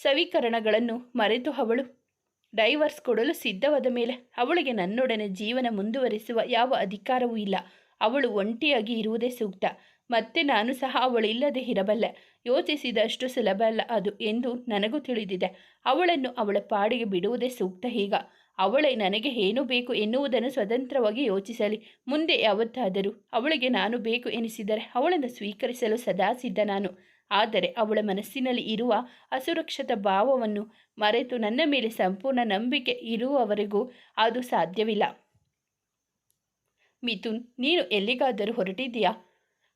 ಸವೀಕರಣಗಳನ್ನು ಮರೆತು ಅವಳು ಡೈವರ್ಸ್ ಕೊಡಲು ಸಿದ್ಧವಾದ ಮೇಲೆ ಅವಳಿಗೆ ನನ್ನೊಡನೆ ಜೀವನ ಮುಂದುವರಿಸುವ ಯಾವ ಅಧಿಕಾರವೂ ಇಲ್ಲ. ಅವಳು ಒಂಟಿಯಾಗಿ ಇರುವುದೇ ಸೂಕ್ತ. ಮತ್ತೆ ನಾನು ಸಹ ಅವಳಿಲ್ಲದೆ ಇರಬಲ್ಲೆ. ಯೋಚಿಸಿದಷ್ಟು ಸುಲಭ ಅಲ್ಲ ಅದು ಎಂದು ನನಗೂ ತಿಳಿದಿದೆ. ಅವಳನ್ನು ಅವಳ ಪಾಡಿಗೆ ಬಿಡುವುದೇ ಸೂಕ್ತ ಈಗ. ಅವಳೇ ನನಗೆ ಏನು ಬೇಕು ಎನ್ನುವುದನ್ನು ಸ್ವತಂತ್ರವಾಗಿ ಯೋಚಿಸಲಿ. ಮುಂದೆ ಯಾವತ್ತಾದರೂ ಅವಳಿಗೆ ನಾನು ಬೇಕು ಎನಿಸಿದರೆ ಅವಳನ್ನು ಸ್ವೀಕರಿಸಲು ಸದಾ ಸಿದ್ಧ ನಾನು. ಆದರೆ ಅವಳ ಮನಸ್ಸಿನಲ್ಲಿ ಇರುವ ಅಸುರಕ್ಷಿತ ಭಾವವನ್ನು ಮರೆತು ನನ್ನ ಮೇಲೆ ಸಂಪೂರ್ಣ ನಂಬಿಕೆ ಇರುವವರೆಗೂ ಅದು ಸಾಧ್ಯವಿಲ್ಲ. ಮಿಥುನ್, ನೀನು ಎಲ್ಲಿಗಾದರೂ ಹೊರಟಿದ್ದೀಯಾ?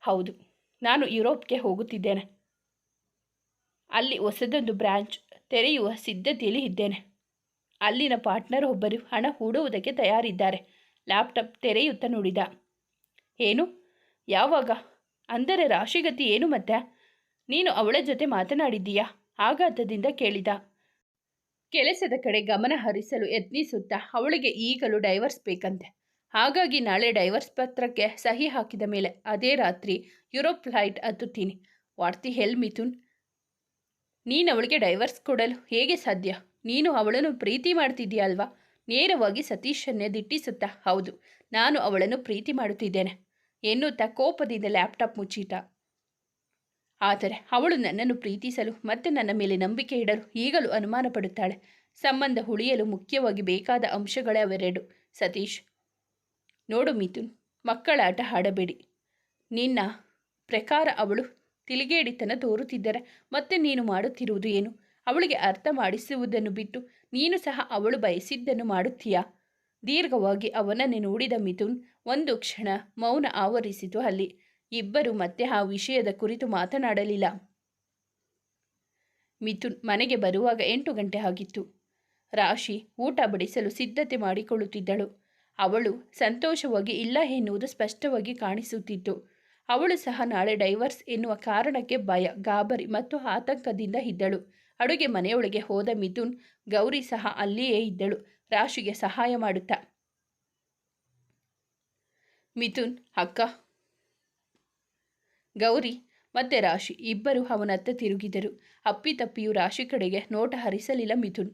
ಹೌದು, ನಾನು ಯುರೋಪ್ಗೆ ಹೋಗುತ್ತಿದ್ದೇನೆ. ಅಲ್ಲಿ ಹೊಸದೊಂದು ಬ್ರ್ಯಾಂಚ್ ತೆರೆಯುವ ಸಿದ್ಧತೆಯಲ್ಲಿ ಇದ್ದೇನೆ. ಅಲ್ಲಿನ ಪಾರ್ಟ್ನರ್ ಒಬ್ಬರು ಹಣ ಹೂಡುವುದಕ್ಕೆ ತಯಾರಿದ್ದಾರೆ. ಲ್ಯಾಪ್ಟಾಪ್ ತೆರೆಯುತ್ತಾ ನುಡಿದ. ಏನು? ಯಾವಾಗ? ಅಂದರೆ ರಾಶಿಗತಿ ಏನು ಮತ್ತೆ? ನೀನು ಅವಳ ಜೊತೆ ಮಾತನಾಡಿದ್ದೀಯಾ? ಆಘಾತದಿಂದ ಕೇಳಿದ. ಕೆಲಸದ ಕಡೆ ಗಮನ ಹರಿಸಲು ಯತ್ನಿಸುತ್ತಾ ಅವಳಿಗೆ ಈಗಲೂ ಡೈವರ್ಸ್ ಬೇಕಂತೆ. ಹಾಗಾಗಿ ನಾಳೆ ಡೈವರ್ಸ್ ಪತ್ರಕ್ಕೆ ಸಹಿ ಹಾಕಿದ ಮೇಲೆ ಅದೇ ರಾತ್ರಿ Europe flight ಹತ್ತುತ್ತೀನಿ. What the hell Mithun. ನೀನು ಅವಳಿಗೆ ಡೈವರ್ಸ್ ಕೊಡಲು ಹೇಗೆ ಸಾಧ್ಯ? ನೀನು ಅವಳನ್ನು ಪ್ರೀತಿ ಮಾಡ್ತಿದ್ದೀಯಲ್ವಾ? ನೇರವಾಗಿ ಸತೀಶನ್ನೇ ದಿಟ್ಟಿಸುತ್ತಾ? ಹೌದು, ನಾನು ಅವಳನ್ನು ಪ್ರೀತಿ ಮಾಡುತ್ತಿದ್ದೇನೆ. ಎನ್ನುತ್ತಾ ಕೋಪದಿಂದ ಲ್ಯಾಪ್ಟಾಪ್ ಮುಚ್ಚಿಟ. ಆದರೆ ಅವಳು ನನ್ನನ್ನು ಪ್ರೀತಿಸಲು ಮತ್ತೆ ನನ್ನ ಮೇಲೆ ನಂಬಿಕೆ ಇಡಲು ಈಗಲೂ ಅನುಮಾನ ಸಂಬಂಧ ಉಳಿಯಲು ಮುಖ್ಯವಾಗಿ ಬೇಕಾದ ಅಂಶಗಳೇ ಅವೆರಡು. ಸತೀಶ್ ನೋಡು ಮಿಥುನ್ ಮಕ್ಕಳಾಟ ಆಡಬೇಡಿ ನಿನ್ನ ಪ್ರಕಾರ ಅವಳು ತಿಳಿಗೇಡಿತನ ತೋರುತ್ತಿದ್ದರೆ ಮತ್ತೆ ನೀನು ಮಾಡುತ್ತಿರುವುದು ಏನು? ಅವಳಿಗೆ ಅರ್ಥ ಮಾಡಿಸುವುದನ್ನು ಬಿಟ್ಟು ನೀನು ಸಹ ಅವಳು ಬಯಸಿದ್ದನ್ನು ಮಾಡುತ್ತೀಯಾ? ದೀರ್ಘವಾಗಿ ಅವನನ್ನೇ ನೋಡಿದ ಮಿಥುನ್ ಒಂದು ಕ್ಷಣ ಮೌನ ಆವರಿಸಿತು ಅಲ್ಲಿ. ಇಬ್ಬರು ಮತ್ತೆ ಆ ವಿಷಯದ ಕುರಿತು ಮಾತನಾಡಲಿಲ್ಲ. ಮಿಥುನ್ ಮನೆಗೆ ಬರುವಾಗ ಎಂಟು ಗಂಟೆ ಆಗಿತ್ತು. ರಾಶಿ ಊಟ ಬಡಿಸಲು ಸಿದ್ಧತೆ ಮಾಡಿಕೊಳ್ಳುತ್ತಿದ್ದಳು. ಅವಳು ಸಂತೋಷವಾಗಿ ಇಲ್ಲ ಎನ್ನುವುದು ಸ್ಪಷ್ಟವಾಗಿ ಕಾಣಿಸುತ್ತಿತ್ತು. ಅವಳು ಸಹ ನಾಳೆ ಡೈವರ್ಸ್ ಎನ್ನುವ ಕಾರಣಕ್ಕೆ ಭಯ, ಗಾಬರಿ ಮತ್ತು ಆತಂಕದಿಂದ ಇದ್ದಳು. ಅಡುಗೆ ಮನೆಯೊಳಗೆ ಹೋದ ಮಿಥುನ್, ಗೌರಿ ಸಹ ಅಲ್ಲಿಯೇ ಇದ್ದಳು. ರಾಶಿಗೆ ಸಹಾಯ ಮಾಡುತ್ತಾ. ಮಿಥುನ್, ಅಕ್ಕ. ಗೌರಿ ಮತ್ತೆ ರಾಶಿ ಇಬ್ಬರು ಅವನತ್ತ ತಿರುಗಿದರು. ಅಪ್ಪಿತಪ್ಪಿಯು ರಾಶಿ ಕಡೆಗೆ ನೋಟ ಹರಿಸಲಿಲ್ಲ ಮಿಥುನ್.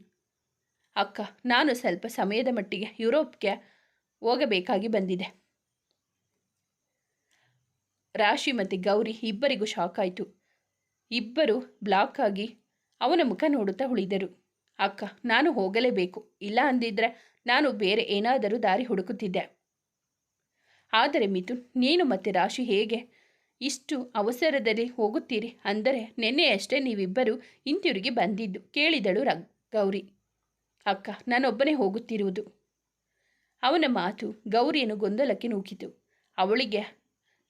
ಅಕ್ಕ, ನಾನು ಸ್ವಲ್ಪ ಸಮಯದ ಮಟ್ಟಿಗೆ ಯುರೋಪ್ಗೆ ಹೋಗಬೇಕಾಗಿ ಬಂದಿದೆ. ರಾಶಿ ಮತ್ತು ಗೌರಿ ಇಬ್ಬರಿಗೂ ಶಾಕ್ ಆಯಿತು. ಇಬ್ಬರು ಬ್ಲಾಕ್ ಆಗಿ ಅವನ ಮುಖ ನೋಡುತ್ತಾ ಉಳಿದರು. ಅಕ್ಕ, ನಾನು ಹೋಗಲೇಬೇಕು. ಇಲ್ಲ ಅಂದಿದ್ರೆ ನಾನು ಬೇರೆ ಏನಾದರೂ ದಾರಿ ಹುಡುಕುತ್ತಿದ್ದೆ. ಆದರೆ ಮಿಥುನ್, ನೀನು ಮತ್ತೆ ರಾಶಿ ಹೇಗೆ? ಇಷ್ಟು ಅವಸರದಲ್ಲಿ ಹೋಗುತ್ತೀರಿ ಅಂದರೆ ನಿನ್ನೆಯಷ್ಟೇ ನೀವಿಬ್ಬರು ಹಿಂತಿರುಗಿ ಬಂದಿದ್ದು, ಕೇಳಿದಳು ರ ಗೌರಿ. ಅಕ್ಕ, ನಾನೊಬ್ಬನೇ ಹೋಗುತ್ತಿರುವುದು. ಅವನ ಮಾತು ಗೌರಿಯನ್ನು ಗೊಂದಲಕ್ಕೆ ನೂಕಿತು. ಅವಳಿಗೆ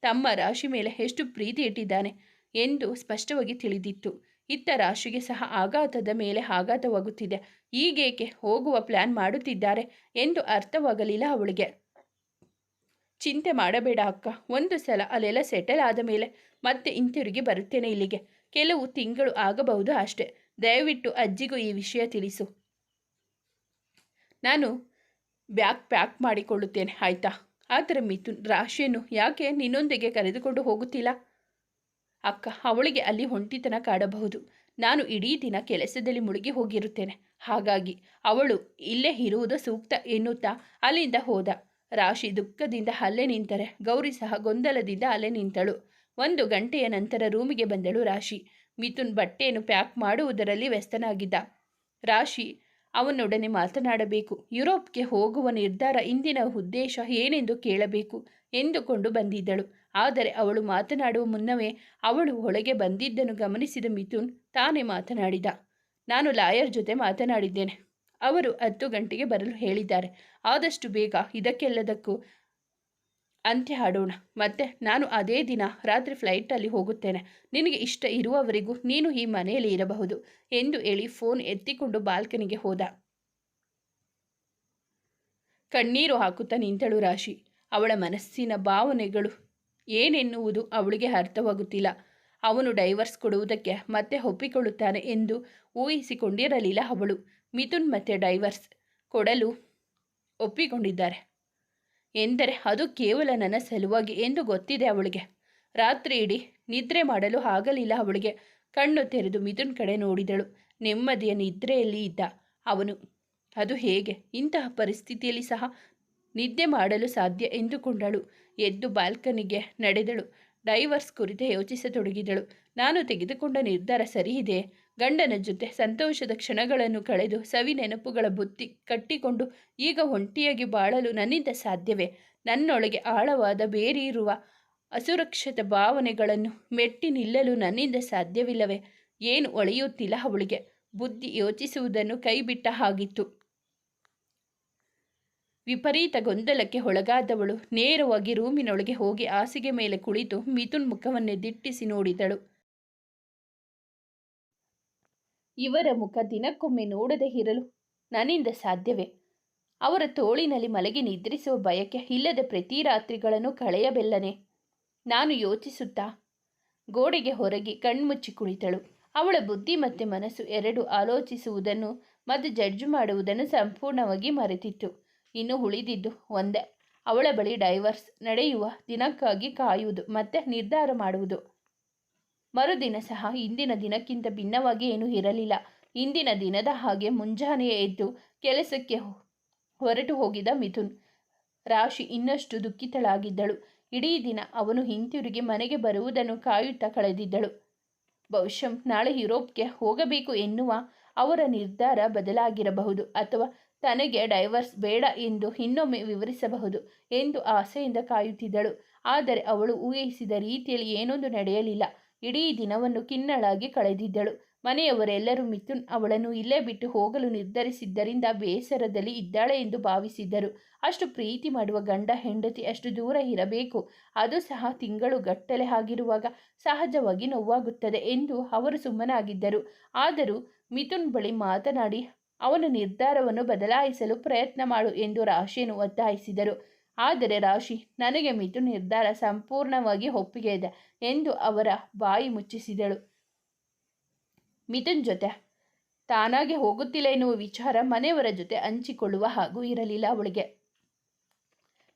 ತಮ್ಮ ರಾಶಿ ಮೇಲೆ ಎಷ್ಟು ಪ್ರೀತಿ ಇಟ್ಟಿದ್ದಾನೆ ಎಂದು ಸ್ಪಷ್ಟವಾಗಿ ತಿಳಿದಿತ್ತು. ಇತ್ತ ರಾಶಿಗೆ ಸಹ ಆಘಾತದ ಮೇಲೆ ಆಘಾತವಾಗುತ್ತಿದೆ. ಈಗೇಕೆ ಹೋಗುವ ಪ್ಲ್ಯಾನ್ ಮಾಡುತ್ತಿದ್ದಾರೆ ಎಂದು ಅರ್ಥವಾಗಲಿಲ್ಲ ಅವಳಿಗೆ. ಚಿಂತೆ ಮಾಡಬೇಡ ಅಕ್ಕ. ಒಂದು ಸಲ ಅಲ್ಲೆಲ್ಲ ಸೆಟಲ್ ಆದ ಮೇಲೆ ಮತ್ತೆ ಹಿಂತಿರುಗಿ ಬರುತ್ತೇನೆ ಇಲ್ಲಿಗೆ. ಕೆಲವು ತಿಂಗಳು ಆಗಬಹುದು ಅಷ್ಟೆ. ದಯವಿಟ್ಟು ಅಜ್ಜಿಗೂ ಈ ವಿಷಯ ತಿಳಿಸು. ನಾನು ಬ್ಯಾಗ್ ಪ್ಯಾಕ್ ಮಾಡಿಕೊಳ್ಳುತ್ತೇನೆ, ಆಯ್ತಾ? ಆದರೆ ಮಿಥುನ್, ರಾಶಿಯನ್ನು ಯಾಕೆ ನಿನ್ನೊಂದಿಗೆ ಕರೆದುಕೊಂಡು ಹೋಗುತ್ತಿಲ್ಲ ಅಕ್ಕ, ಅವಳಿಗೆ ಅಲ್ಲಿ ಹೊಂಟಿತನ ಕಾಡಬಹುದು. ನಾನು ಇಡೀ ದಿನ ಕೆಲಸದಲ್ಲಿ ಮುಳುಗಿ ಹೋಗಿರುತ್ತೇನೆ. ಹಾಗಾಗಿ ಅವಳು ಇಲ್ಲೇ ಇರುವುದು ಸೂಕ್ತ ಎನ್ನುತ್ತಾ ಅಲ್ಲಿಂದ ಹೋದ. ರಾಶಿ ದುಃಖದಿಂದ ಅಲ್ಲೇ ನಿಂತರೆ, ಗೌರಿ ಸಹ ಗೊಂದಲದಿಂದ ಅಲ್ಲೇ ನಿಂತಳು. ಒಂದು ಗಂಟೆಯ ನಂತರ ರೂಮಿಗೆ ಬಂದಳು ರಾಶಿ. ಮಿಥುನ್ ಬಟ್ಟೆಯನ್ನು ಪ್ಯಾಕ್ ಮಾಡುವುದರಲ್ಲಿ ವ್ಯಸ್ತನಾಗಿದ್ದ. ರಾಶಿ ಅವನೊಡನೆ ಮಾತನಾಡಬೇಕು. ಯುರೋಪ್ಗೆ ಹೋಗುವ ನಿರ್ಧಾರ ಇಂದಿನ ಉದ್ದೇಶ ಏನೆಂದು ಕೇಳಬೇಕು ಎಂದುಕೊಂಡು ಬಂದಿದ್ದಳು. ಆದರೆ ಅವಳು ಮಾತನಾಡುವ ಮುನ್ನವೇ ಅವಳು ಒಳಗೆ ಬಂದಿದ್ದನ್ನು ಗಮನಿಸಿದ ಮಿಥುನ್ ತಾನೇ ಮಾತನಾಡಿದ. ನಾನು ಲಾಯರ್ ಜೊತೆ ಮಾತನಾಡಿದ್ದೇನೆ. ಅವರು ಹತ್ತು ಗಂಟೆಗೆ ಬರಲು ಹೇಳಿದ್ದಾರೆ. ಆದಷ್ಟು ಬೇಗ ಇದಕ್ಕೆಲ್ಲದಕ್ಕೂ ಅಂತ್ಯ ಹಾಡೋಣ. ಮತ್ತೆ ನಾನು ಅದೇ ದಿನ ರಾತ್ರಿ ಫ್ಲೈಟಲ್ಲಿ ಹೋಗುತ್ತೇನೆ. ನಿನಗೆ ಇಷ್ಟ ಇರುವವರೆಗೂ ನೀನು ಈ ಮನೆಯಲ್ಲಿ ಇರಬಹುದು ಎಂದು ಹೇಳಿ ಫೋನ್ ಎತ್ತಿಕೊಂಡು ಬಾಲ್ಕನಿಗೆ ಹೋದ. ಕಣ್ಣೀರು ಹಾಕುತ್ತಾ ನಿಂತಳು ರಾಶಿ. ಅವಳ ಮನಸ್ಸಿನ ಭಾವನೆಗಳು ಏನೆನ್ನುವುದು ಅವಳಿಗೆ ಅರ್ಥವಾಗುತ್ತಿಲ್ಲ. ಅವನು ಡೈವರ್ಸ್ ಕೊಡುವುದಕ್ಕೆ ಮತ್ತೆ ಒಪ್ಪಿಕೊಳ್ಳುತ್ತಾನೆ ಎಂದು ಊಹಿಸಿಕೊಂಡಿರಲಿಲ್ಲ ಅವಳು. ಮಿಥುನ್ ಮತ್ತೆ ಡೈವರ್ಸ್ ಕೊಡಲು ಒಪ್ಪಿಕೊಂಡಿದ್ದಾರೆ. ಎಂದರೆ ಅದು ಕೇವಲ ನನ್ನ ಸಲುವಾಗಿ ಎಂದು ಗೊತ್ತಿದೆ ಅವಳಿಗೆ. ರಾತ್ರಿ ಇಡೀ ನಿದ್ರೆ ಮಾಡಲು ಆಗಲಿಲ್ಲ ಅವಳಿಗೆ. ಕಣ್ಣು ತೆರೆದು ಮಿಥುನ್ ಕಡೆ ನೋಡಿದಳು. ನೆಮ್ಮದಿಯ ನಿದ್ರೆಯಲ್ಲಿ ಇದ್ದ ಅವನು. ಅದು ಹೇಗೆ? ಇಂತಹ ಪರಿಸ್ಥಿತಿಯಲ್ಲಿ ಸಹ ನಿದ್ದೆ ಮಾಡಲು ಸಾಧ್ಯ ಎಂದುಕೊಂಡಳು. ಎದ್ದು ಬಾಲ್ಕನಿಗೆ ನಡೆದಳು. ಡೈವರ್ಸ್ ಕುರಿತು ಯೋಚಿಸತೊಡಗಿದಳು. ನಾನು ತೆಗೆದುಕೊಂಡ ನಿರ್ಧಾರ ಸರಿಯಿದೆ. ಗಂಡನ ಜೊತೆ ಸಂತೋಷದ ಕ್ಷಣಗಳನ್ನು ಕಳೆದು ಸವಿ ನೆನಪುಗಳ ಬುತ್ತಿ ಕಟ್ಟಿಕೊಂಡು ಈಗ ಒಂಟಿಯಾಗಿ ಬಾಳಲು ನನ್ನಿಂದ ಸಾಧ್ಯವೇ? ನನ್ನೊಳಗೆ ಆಳವಾದ ಬೇರಿರುವ ಅಸುರಕ್ಷಿತ ಭಾವನೆಗಳನ್ನು ಮೆಟ್ಟಿ ನಿಲ್ಲಲು ನನ್ನಿಂದ ಸಾಧ್ಯವಿಲ್ಲವೇ? ಏನು ಒಳೆಯುತ್ತಿಲ್ಲ ಅವಳಿಗೆ. ಬುದ್ಧಿ ಯೋಚಿಸುವುದನ್ನು ಕೈಬಿಟ್ಟ ಹಾಗಿತ್ತು. ವಿಪರೀತ ಗೊಂದಲಕ್ಕೆ ಒಳಗಾದವಳು ನೇರವಾಗಿ ರೂಮಿನೊಳಗೆ ಹೋಗಿ ಹಾಸಿಗೆ ಮೇಲೆ ಕುಳಿತು ಮಿಥುನ್ ಮುಖವನ್ನೇ ದಿಟ್ಟಿಸಿ ನೋಡಿದಳು. ಇವರ ಮುಖ ದಿನಕ್ಕೊಮ್ಮೆ ನೋಡದೆ ಇರಲು ನನ್ನಿಂದ ಸಾಧ್ಯವೇ? ಅವರ ತೋಳಿನಲ್ಲಿ ಮಲಗಿ ನಿದ್ರಿಸುವ ಬಯಕೆ ಇಲ್ಲದ ಪ್ರತಿ ರಾತ್ರಿಗಳನ್ನು ಕಳೆಯಬೆಲ್ಲನೆ? ನಾನು ಯೋಚಿಸುತ್ತಾ ಗೋಡೆಗೆ ಹೊರಗೆ ಕಣ್ಮುಚ್ಚಿ ಕುಳಿತಳು. ಅವಳ ಬುದ್ಧಿ ಮತ್ತು ಮನಸ್ಸು ಎರಡು ಆಲೋಚಿಸುವುದನ್ನು ಮತ್ತು ಜಡ್ಜ್ ಮಾಡುವುದನ್ನು ಸಂಪೂರ್ಣವಾಗಿ ಮರೆತಿತ್ತು. ಇನ್ನು ಉಳಿದಿದ್ದು ಒಂದೇ. ಅವಳ ಬಳಿ ಡೈವರ್ಸ್ ನಡೆಯುವ ದಿನಕ್ಕಾಗಿ ಕಾಯುವುದು ಮತ್ತೆ ನಿರ್ಧಾರ ಮಾಡುವುದು. ಮರುದಿನ ಸಹ ಇಂದಿನ ದಿನಕ್ಕಿಂತ ಭಿನ್ನವಾಗಿ ಏನೂ ಇರಲಿಲ್ಲ. ಇಂದಿನ ದಿನದ ಹಾಗೆ ಮುಂಜಾನೆಯೇ ಎದ್ದು ಕೆಲಸಕ್ಕೆ ಹೊರಟು ಹೋಗಿದ ಮಿಥುನ್. ರಾಶಿ ಇನ್ನಷ್ಟು ದುಃಖಿತಳಾಗಿದ್ದಳು. ಇಡೀ ದಿನ ಅವನು ಹಿಂತಿರುಗಿ ಮನೆಗೆ ಬರುವುದನ್ನು ಕಾಯುತ್ತಾ ಕಳೆದಿದ್ದಳು. ಬಹುಶಃ ನಾಳೆ ಯುರೋಪ್ಗೆ ಹೋಗಬೇಕು ಎನ್ನುವ ಅವರ ನಿರ್ಧಾರ ಬದಲಾಗಿರಬಹುದು ಅಥವಾ ತನಗೆ ಡೈವರ್ಸ್ ಬೇಡ ಎಂದು ಇನ್ನೊಮ್ಮೆ ವಿವರಿಸಬಹುದು ಎಂದು ಆಸೆಯಿಂದ ಕಾಯುತ್ತಿದ್ದಳು. ಆದರೆ ಅವಳು ಊಹಿಸಿದ ರೀತಿಯಲ್ಲಿ ಏನೊಂದು ನಡೆಯಲಿಲ್ಲ. ಇಡೀ ದಿನವನ್ನು ಕಿನ್ನಳಾಗಿ ಕಳೆದಿದ್ದಳು. ಮನೆಯವರೆಲ್ಲರೂ ಮಿಥುನ್ ಅವಳನ್ನು ಇಲ್ಲೇ ಬಿಟ್ಟು ಹೋಗಲು ನಿರ್ಧರಿಸಿದ್ದರಿಂದ ಬೇಸರದಲ್ಲಿ ಇದ್ದಾಳೆ ಎಂದು ಭಾವಿಸಿದ್ದರು. ಅಷ್ಟು ಪ್ರೀತಿ ಮಾಡುವ ಗಂಡ ಹೆಂಡತಿ ಅಷ್ಟು ದೂರ ಇರಬೇಕು. ಅದು ಸಹ ತಿಂಗಳು ಗಟ್ಟಲೆ ಆಗಿರುವಾಗ ಸಹಜವಾಗಿ ನೋವಾಗುತ್ತದೆ ಎಂದು ಅವರು ಸುಮ್ಮನಾಗಿದ್ದರು. ಆದರೂ ಮಿಥುನ್ ಬಳಿ ಮಾತನಾಡಿ, ಅವನ ನಿರ್ಧಾರವನ್ನು ಬದಲಾಯಿಸಲು ಪ್ರಯತ್ನ ಮಾಡು ಎಂದು ರಾಶಿಯನ್ನು ಒತ್ತಾಯಿಸಿದರು. ಆದರೆ ರಾಶಿ, ನನಗೆ ಮಿಥುನ್ ನಿರ್ಧಾರ ಸಂಪೂರ್ಣವಾಗಿ ಒಪ್ಪಿಗೆ ಇದೆ ಎಂದು ಅವರ ಬಾಯಿ ಮುಚ್ಚಿಸಿದಳು. ಮಿಥುನ್ ಜೊತೆ ತಾನಾಗೆ ಹೋಗುತ್ತಿಲ್ಲ ಎನ್ನುವ ವಿಚಾರ ಮನೆಯವರ ಜೊತೆ ಹಂಚಿಕೊಳ್ಳುವ ಹಾಗೂ ಇರಲಿಲ್ಲ ಅವಳಿಗೆ.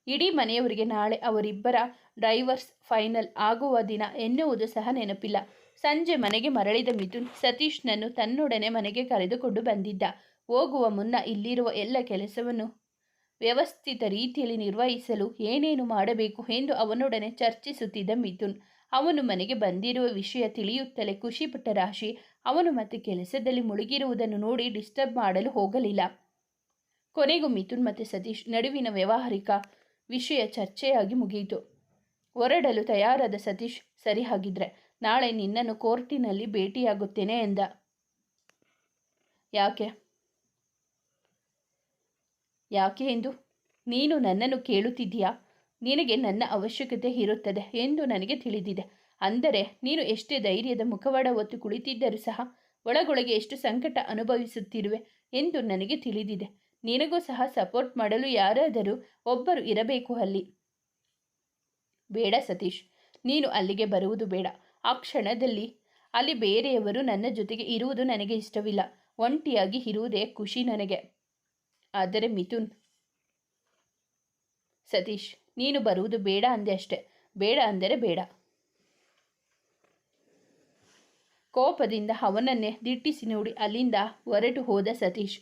ಇಡೀ ಮನೆಯವರಿಗೆ ನಾಳೆ ಅವರಿಬ್ಬರ ಡ್ರೈವರ್ಸ್ ಫೈನಲ್ ಆಗುವ ದಿನ ಎನ್ನುವುದು ಸಹ ನೆನಪಿಲ್ಲ. ಸಂಜೆ ಮನೆಗೆ ಮರಳಿದ ಮಿಥುನ್ ಸತೀಶ್ನನ್ನು ತನ್ನೊಡನೆ ಮನೆಗೆ ಕರೆದುಕೊಂಡು ಬಂದಿದ್ದ. ಹೋಗುವ ಮುನ್ನ ಇಲ್ಲಿರುವ ಎಲ್ಲ ಕೆಲಸವನ್ನು ವ್ಯವಸ್ಥಿತ ರೀತಿಯಲ್ಲಿ ನಿರ್ವಹಿಸಲು ಏನೇನು ಮಾಡಬೇಕು ಎಂದು ಅವನೊಡನೆ ಚರ್ಚಿಸುತ್ತಿದ್ದ ಮಿಥುನ್. ಅವನು ಮನೆಗೆ ಬಂದಿರುವ ವಿಷಯ ತಿಳಿಯುತ್ತಲೇ ಖುಷಿಪಟ್ಟ ರಾಶಿ ಅವನು ಮತ್ತೆ ಕೆಲಸದಲ್ಲಿ ಮುಳುಗಿರುವುದನ್ನು ನೋಡಿ ಡಿಸ್ಟರ್ಬ್ ಮಾಡಲು ಹೋಗಲಿಲ್ಲ. ಕೊನೆಗೂ ಮಿಥುನ್ ಮತ್ತು ಸತೀಶ್ ನಡುವಿನ ವ್ಯಾವಹಾರಿಕ ವಿಷಯ ಚರ್ಚೆಯಾಗಿ ಮುಗಿಯಿತು. ಹೊರಡಲು ತಯಾರಾದ ಸತೀಶ್, ಸರಿ ಹಾಗಿದ್ರೆ ನಾಳೆ ನಿನ್ನನ್ನು ಕೋರ್ಟಿನಲ್ಲಿ ಭೇಟಿಯಾಗುತ್ತೇನೆ ಎಂದ. ಯಾಕೆ? ಯಾಕೆ ಎಂದು? ನೀನು ನನ್ನನ್ನು ಕೇಳುತ್ತಿದ್ದೀಯಾ? ನಿನಗೆ ನನ್ನ ಅವಶ್ಯಕತೆ ಇರುತ್ತದೆ ಎಂದು ನನಗೆ ತಿಳಿದಿದೆ. ಅಂದರೆ, ನೀನು ಎಷ್ಟೇ ಧೈರ್ಯದ ಮುಖವಾಡ ಹೊತ್ತು ಕುಳಿತಿದ್ದರೂ ಸಹ ಒಳಗೊಳಗೆ ಎಷ್ಟು ಸಂಕಟ ಅನುಭವಿಸುತ್ತಿರುವೆ ಎಂದು ನನಗೆ ತಿಳಿದಿದೆ. ನಿನಗೂ ಸಹ ಸಪೋರ್ಟ್ ಮಾಡಲು ಯಾರಾದರೂ ಒಬ್ಬರು ಇರಬೇಕು ಅಲ್ಲಿ. ಬೇಡ ಸತೀಶ್, ನೀನು ಅಲ್ಲಿಗೆ ಬರುವುದು ಬೇಡ. ಆ ಕ್ಷಣದಲ್ಲಿ ಅಲ್ಲಿ ಬೇರೆಯವರು ನನ್ನ ಜೊತೆಗೆ ಇರುವುದು ನನಗೆ ಇಷ್ಟವಿಲ್ಲ. ಒಂಟಿಯಾಗಿ ಇರುವುದೇ ಖುಷಿ ನನಗೆ. ಆದರೆ ಮಿಥುನ್ ಸತೀಶ್, ನೀನು ಬರುವುದು ಬೇಡ ಅಂದೆ ಅಷ್ಟೆ. ಬೇಡ ಅಂದರೆ ಬೇಡ. ಕೋಪದಿಂದ ಅವನನ್ನೇ ದಿಟ್ಟಿಸಿ ನೋಡಿ ಅಲ್ಲಿಂದ ಹೊರಟು ಹೋದ ಸತೀಶ್.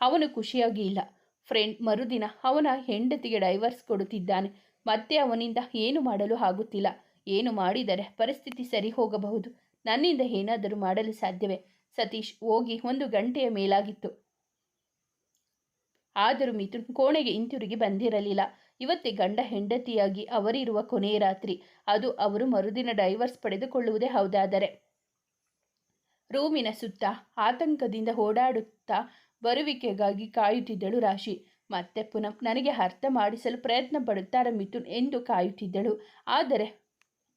ಅವನು ಖುಷಿಯಾಗಿ ಇಲ್ಲ. ಫ್ರೆಂಡ್, ಮರುದಿನ ಅವನ ಹೆಂಡತಿಗೆ ಡೈವರ್ಸ್ ಕೊಡುತ್ತಿದ್ದಾನೆ. ಮತ್ತೆ ಅವನಿಂದ ಏನು ಮಾಡಲು ಆಗುತ್ತಿಲ್ಲ. ಏನು ಮಾಡಿದರೆ ಪರಿಸ್ಥಿತಿ ಸರಿ ಹೋಗಬಹುದು. ನನ್ನಿಂದ ಏನಾದರೂ ಮಾಡಲು ಸಾಧ್ಯವೇ? ಸತೀಶ್ ಹೋಗಿ ಒಂದು ಗಂಟೆಯ ಮೇಲಾಗಿತ್ತು. ಆದರೂ ಮಿಥುನ್ ಕೋಣೆಗೆ ಹಿಂತಿರುಗಿ ಬಂದಿರಲಿಲ್ಲ. ಇವತ್ತೇ ಗಂಡ ಹೆಂಡತಿಯಾಗಿ ಅವರಿರುವ ಕೊನೆಯ ರಾತ್ರಿ. ಅದು ಅವರು ಮರುದಿನ ಡೈವರ್ಸ್ ಪಡೆದುಕೊಳ್ಳುವುದೇ ಹೌದಾದರೆ. ರೂಮಿನ ಸುತ್ತ ಆತಂಕದಿಂದ ಓಡಾಡುತ್ತಾ ಬರುವಿಕೆಗಾಗಿ ಕಾಯುತ್ತಿದ್ದಳು ರಾಶಿ. ಮತ್ತೆ ಪುನಃ ನನಗೆ ಅರ್ಥ ಮಾಡಿಸಲು ಪ್ರಯತ್ನ ಪಡುತ್ತಾರೆ ಮಿಥುನ್ ಎಂದು ಕಾಯುತ್ತಿದ್ದಳು. ಆದರೆ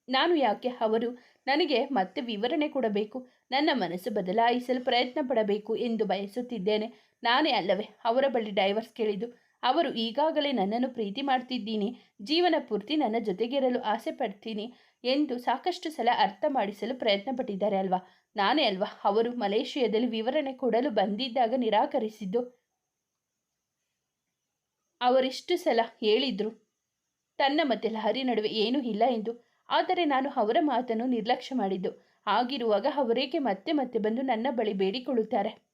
ನಾನು ಯಾಕೆ? ಅವರು ನನಗೆ ಮತ್ತೆ ವಿವರಣೆ ಕೊಡಬೇಕು. ನನ್ನ ಮನಸ್ಸು ಬದಲಾಯಿಸಲು ಪ್ರಯತ್ನ ಪಡಬೇಕು ಎಂದು ಬಯಸುತ್ತಿದ್ದೇನೆ. ನಾನೇ ಅಲ್ಲವೇ? ಅವರ ಬಳಿ ಡೈವರ್ಸ್ ಕೇಳಿದ್ದು. ಅವರು ಈಗಾಗಲೇ ನನ್ನನ್ನು ಪ್ರೀತಿ ಮಾಡ್ತಿದ್ದೀನಿ. ಜೀವನ ಪೂರ್ತಿ ನನ್ನ ಜೊತೆಗಿರಲು ಆಸೆ ಪಡ್ತೀನಿ ಎಂದು ಸಾಕಷ್ಟು ಸಲ ಅರ್ಥ ಮಾಡಿಸಲು ಪ್ರಯತ್ನ ಪಟ್ಟಿದ್ದಾರೆ ಅಲ್ವಾ? ನಾನೇ ಅಲ್ವಾ? ಅವರು ಮಲೇಷಿಯಾದಲ್ಲಿ ವಿವರಣೆ ಕೊಡಲು ಬಂದಿದ್ದಾಗ ನಿರಾಕರಿಸಿದ್ದು. ಅವರಿಷ್ಟು ಸಲ ಹೇಳಿದ್ರು. ತನ್ನ ಮತ್ತೆ ಲಹರಿ ನಡುವೆ ಏನೂ ಇಲ್ಲ ಎಂದು. ಆದರೆ ನಾನು ಅವರ ಮಾತನ್ನು ನಿರ್ಲಕ್ಷ್ಯ ಮಾಡಿದ್ದು. ಆಗಿರುವಾಗ ಅವರೇಕೆ ಮತ್ತೆ ಮತ್ತೆ ಬಂದು ನನ್ನ ಬಳಿ ಬೇಡಿಕೊಳ್ಳುತ್ತಾರೆ?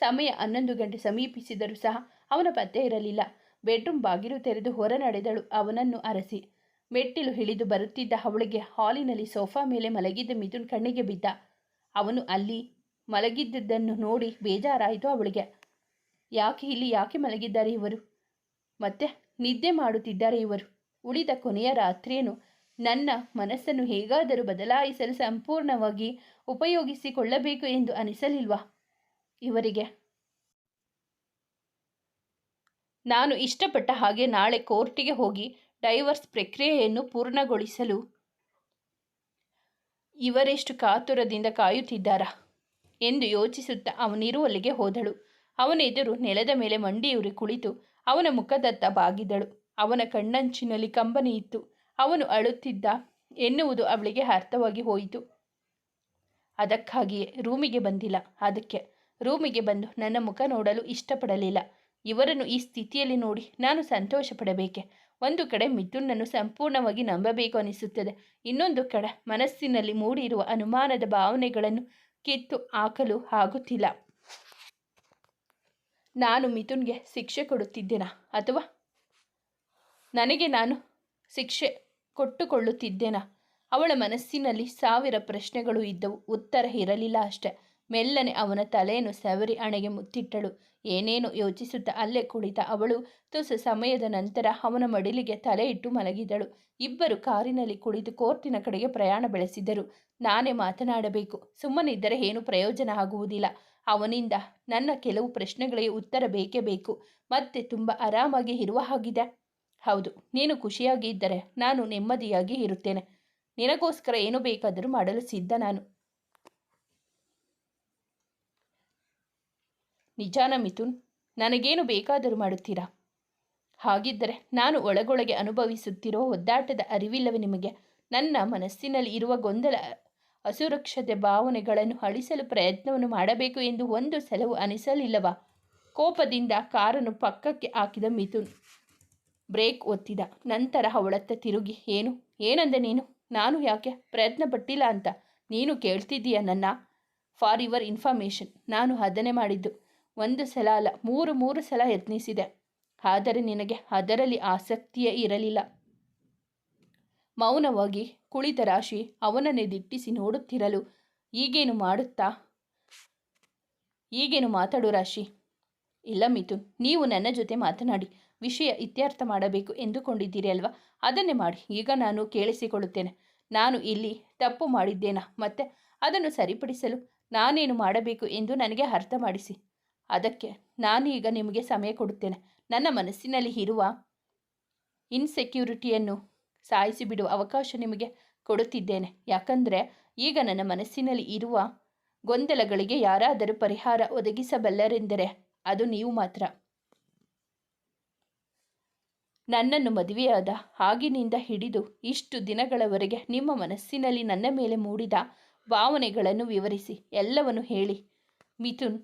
ಸಮಯ ಹನ್ನೊಂದು ಗಂಟೆ ಸಮೀಪಿಸಿದರೂ ಸಹ ಅವನ ಪತ್ತೆ ಇರಲಿಲ್ಲ. ಬೆಡ್ರೂಮ್ ಬಾಗಿಲು ತೆರೆದು ಹೊರ ನಡೆದಳು ಅವನನ್ನು ಅರಸಿ. ಮೆಟ್ಟಿಲು ಹಿಡಿದು ಬರುತ್ತಿದ್ದ ಅವಳಿಗೆ ಹಾಲಿನಲ್ಲಿ ಸೋಫಾ ಮೇಲೆ ಮಲಗಿದ್ದ ಮಿಥುನ್ ಕಣ್ಣಿಗೆ ಬಿದ್ದ. ಅವನು ಅಲ್ಲಿ ಮಲಗಿದ್ದದ್ದನ್ನು ನೋಡಿ ಬೇಜಾರಾಯಿತು ಅವಳಿಗೆ. ಯಾಕೆ ಇಲ್ಲಿ ಯಾಕೆ ಮಲಗಿದ್ದಾರೆ ಇವರು? ಮತ್ತೆ ನಿದ್ದೆ ಮಾಡುತ್ತಿದ್ದಾರೆ ಇವರು. ಉಳಿದ ಕೊನೆಯ ರಾತ್ರಿಯನ್ನು ನನ್ನ ಮನಸ್ಸನ್ನು ಹೇಗಾದರೂ ಬದಲಾಯಿಸಲು ಸಂಪೂರ್ಣವಾಗಿ ಉಪಯೋಗಿಸಿಕೊಳ್ಳಬೇಕು ಎಂದು ಅನಿಸಲಿಲ್ವಾ? ಇವರಿಗೆ. ನಾನು ಇಷ್ಟಪಟ್ಟ ಹಾಗೆ ನಾಳೆ ಕೋರ್ಟಿಗೆ ಹೋಗಿ ಡೈವರ್ಸ್ ಪ್ರಕ್ರಿಯೆಯನ್ನು ಪೂರ್ಣಗೊಳಿಸಲು. ಇವರೆಷ್ಟು ಕಾತುರದಿಂದ ಕಾಯುತ್ತಿದ್ದಾರಾ? ಎಂದು ಯೋಚಿಸುತ್ತಾ ಅವನಿರುವಲ್ಲಿಗೆ ಹೋದಳು. ಅವನ ಎದುರು ನೆಲದ ಮೇಲೆ ಮಂಡಿಯೂರಿ ಕುಳಿತು ಅವನ ಮುಖದತ್ತ ಬಾಗಿದಳು. ಅವನ ಕಣ್ಣಂಚಿನಲ್ಲಿ ಕಂಬನಿ ಇತ್ತು. ಅವನು ಅಳುತ್ತಿದ್ದ ಎನ್ನುವುದು ಅವಳಿಗೆ ಅರ್ಥವಾಗಿ ಹೋಯಿತು. ಅದಕ್ಕಾಗಿಯೇ ರೂಮಿಗೆ ಬಂದಿಲ್ಲ. ಅದಕ್ಕೆ ರೂಮಿಗೆ ಬಂದು ನನ್ನ ಮುಖ ನೋಡಲು ಇಷ್ಟಪಡಲಿಲ್ಲ. ಇವರನ್ನು ಈ ಸ್ಥಿತಿಯಲ್ಲಿ ನೋಡಿ ನಾನು ಸಂತೋಷ ಪಡಬೇಕೆ ಒಂದು ಕಡೆ ಮಿಥುನನ್ನು ಸಂಪೂರ್ಣವಾಗಿ ನಂಬಬೇಕು ಅನಿಸುತ್ತದೆ. ಇನ್ನೊಂದು ಕಡೆ ಮನಸ್ಸಿನಲ್ಲಿ ಮೂಡಿರುವ ಅನುಮಾನದ ಭಾವನೆಗಳನ್ನು ಕಿತ್ತು ಹಾಕಲು ಆಗುತ್ತಿಲ್ಲ. ನಾನು ಮಿಥುನ್ಗೆ ಶಿಕ್ಷೆ ಕೊಡುತ್ತಿದ್ದೇನಾ ಅಥವಾ ನನಗೆ ನಾನು ಶಿಕ್ಷೆ ಕೊಟ್ಟುಕೊಳ್ಳುತ್ತಿದ್ದೇನಾ? ಅವಳ ಮನಸ್ಸಿನಲ್ಲಿ ಸಾವಿರ ಪ್ರಶ್ನೆಗಳು ಇದ್ದವು. ಉತ್ತರ ಇರಲಿಲ್ಲ ಅಷ್ಟೆ. ಮೆಲ್ಲನೆ ಅವನ ತಲೆಯನ್ನು ಸವರಿ ಅಣೆಗೆ ಮುತ್ತಿಟ್ಟಳು. ಏನೇನು ಯೋಚಿಸುತ್ತಾ ಅಲ್ಲೇ ಕುಳಿತ ಅವಳು. ತುಸು ಸಮಯದ ನಂತರ ಅವನ ಮಡಿಲಿಗೆ ತಲೆ ಇಟ್ಟು ಮಲಗಿದಳು. ಇಬ್ಬರು ಕಾರಿನಲ್ಲಿ ಕುಳಿತು ಕೋರ್ಟಿನ ಕಡೆಗೆ ಪ್ರಯಾಣ ಬೆಳೆಸಿದರು. ನಾನೇ ಮಾತನಾಡಬೇಕು. ಸುಮ್ಮನಿದ್ದರೆ ಏನು ಪ್ರಯೋಜನ ಆಗುವುದಿಲ್ಲ. ಅವನಿಂದ ನನ್ನ ಕೆಲವು ಪ್ರಶ್ನೆಗಳಿಗೆ ಉತ್ತರ ಬೇಕೇ ಬೇಕು. ಮತ್ತೆ ತುಂಬ ಆರಾಮಾಗಿ ಇರುವ ಹಾಗಿದೆ ಹೌದು, ನೀನು ಖುಷಿಯಾಗಿ ಇದ್ದರೆ ನಾನು ನೆಮ್ಮದಿಯಾಗಿ ಇರುತ್ತೇನೆ. ನಿನಗೋಸ್ಕರ ಏನು ಬೇಕಾದರೂ ಮಾಡಲು ಸಿದ್ಧ ನಾನು. ನಿಜಾನ ಮಿಥುನ್, ನನಗೇನು ಬೇಕಾದರೂ ಮಾಡುತ್ತೀರಾ? ಹಾಗಿದ್ದರೆ ನಾನು ಒಳಗೊಳಗೆ ಅನುಭವಿಸುತ್ತಿರೋ ಒದ್ದಾಟದ ಅರಿವಿಲ್ಲವೇ ನಿಮಗೆ? ನನ್ನ ಮನಸ್ಸಿನಲ್ಲಿ ಇರುವ ಗೊಂದಲ, ಅಸುರಕ್ಷತೆ ಭಾವನೆಗಳನ್ನು ಅಳಿಸಲು ಪ್ರಯತ್ನವನ್ನು ಮಾಡಬೇಕು ಎಂದು ಒಂದು ಸಲವು ಅನಿಸಲಿಲ್ಲವಾ? ಕೋಪದಿಂದ ಕಾರನ್ನು ಪಕ್ಕಕ್ಕೆ ಹಾಕಿದ ಮಿಥುನ್ ಬ್ರೇಕ್ ಒತ್ತಿದ. ನಂತರ ಅವಳತ್ತ ತಿರುಗಿ, ಏನು? ಏನಂದೆ ನೀನು? ನಾನು ಯಾಕೆ? ಪ್ರಯತ್ನ ಪಟ್ಟಿಲ್ಲ ಅಂತ. ನೀನು ಕೇಳ್ತಿದ್ದೀಯ ನನ್ನ? For your information. ನಾನು ಅದನ್ನೇ ಮಾಡಿದ್ದು. ಒಂದು ಸಲ ಅಲ್ಲ, ಮೂರು ಮೂರು ಸಲ ಯತ್ನಿಸಿದೆ. ಆದರೆ ನಿನಗೆ ಅದರಲ್ಲಿ ಆಸಕ್ತಿಯೇ ಇರಲಿಲ್ಲ. ಮೌನವಾಗಿ ಕುಳಿತ ರಾಶಿ ಅವನನ್ನೇ ದಿಟ್ಟಿಸಿ ನೋಡುತ್ತಿರಲು, ಈಗೇನು ಮಾಡುತ್ತಾ? ಈಗೇನು ಮಾತಾಡು ರಾಶಿ? ಇಲ್ಲ ಮಿಥುನ್, ನೀವು ನನ್ನ ಜೊತೆ ಮಾತನಾಡಿ, ವಿಷಯ ಇತ್ಯರ್ಥ ಮಾಡಬೇಕು ಎಂದುಕೊಂಡಿದ್ದೀರಿ ಅಲ್ವಾ? ಅದನ್ನೇ ಮಾಡಿ, ಈಗ ನಾನು ಕೇಳಿಸಿಕೊಳ್ಳುತ್ತೇನೆ. ನಾನು ಇಲ್ಲಿ ತಪ್ಪು ಮಾಡಿದ್ದೇನಾ? ಮತ್ತೆ ಅದನ್ನು ಸರಿಪಡಿಸಲು ನಾನೇನು ಮಾಡಬೇಕು ಎಂದು ನನಗೆ ಅರ್ಥ ಮಾಡಿಸಿ. ಅದಕ್ಕೆ ನಾನೀಗ ನಿಮಗೆ ಸಮಯ ಕೊಡುತ್ತೇನೆ. ನನ್ನ ಮನಸ್ಸಿನಲ್ಲಿ ಇರುವ ಇನ್ಸೆಕ್ಯೂರಿಟಿಯನ್ನು ಸಾಯಿಸಿ ಬಿಡುವ ಅವಕಾಶ ನಿಮಗೆ ಕೊಡುತ್ತಿದ್ದೇನೆ. ಯಾಕಂದರೆ ಈಗ ನನ್ನ ಮನಸ್ಸಿನಲ್ಲಿ ಇರುವ ಗೊಂದಲಗಳಿಗೆ ಯಾರಾದರೂ ಪರಿಹಾರ ಒದಗಿಸಬಲ್ಲರೆಂದರೆ ಅದು ನೀವು ಮಾತ್ರ. ನನ್ನನ್ನು ಮದುವೆಯಾದ ಆಗಿನಿಂದ ಹಿಡಿದು ಇಷ್ಟು ದಿನಗಳವರೆಗೆ ನಿಮ್ಮ ಮನಸ್ಸಿನಲ್ಲಿ ನನ್ನ ಮೇಲೆ ಮೂಡಿದ ಭಾವನೆಗಳನ್ನು ವಿವರಿಸಿ ಎಲ್ಲವನ್ನು ಹೇಳಿ. ಮಿಥುನ್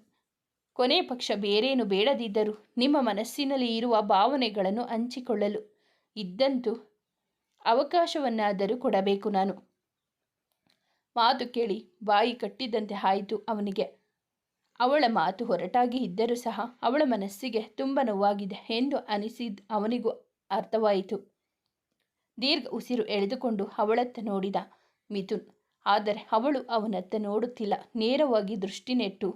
ಕೊನೆ ಪಕ್ಷ ಬೇರೇನು ಬೇಡದಿದ್ದರೂ ನಿಮ್ಮ ಮನಸ್ಸಿನಲ್ಲಿ ಇರುವ ಭಾವನೆಗಳನ್ನು ಹಂಚಿಕೊಳ್ಳಲು ಇದ್ದಂತೂ ಅವಕಾಶವನ್ನಾದರೂ ಕೊಡಬೇಕು ನಾನು. ಮಾತು ಕೇಳಿ ಬಾಯಿ ಕಟ್ಟಿದಂತೆ ಆಯಿತು ಅವನಿಗೆ. ಅವಳ ಮಾತು ಹೊರಟಾಗಿ ಇದ್ದರೂ ಸಹ ಅವಳ ಮನಸ್ಸಿಗೆ ತುಂಬ ನೋವಾಗಿದೆ ಎಂದು ಅನಿಸಿದ ಅವನಿಗೂ ಅರ್ಥವಾಯಿತು. ದೀರ್ಘ ಉಸಿರು ಎಳೆದುಕೊಂಡು ಅವಳತ್ತ ನೋಡಿದ ಮಿಥುನ್, ಆದರೆ ಅವಳು ಅವನತ್ತ ನೋಡುತ್ತಿಲ್ಲ, ನೇರವಾಗಿ ದೃಷ್ಟಿ ನೆಟ್ಟು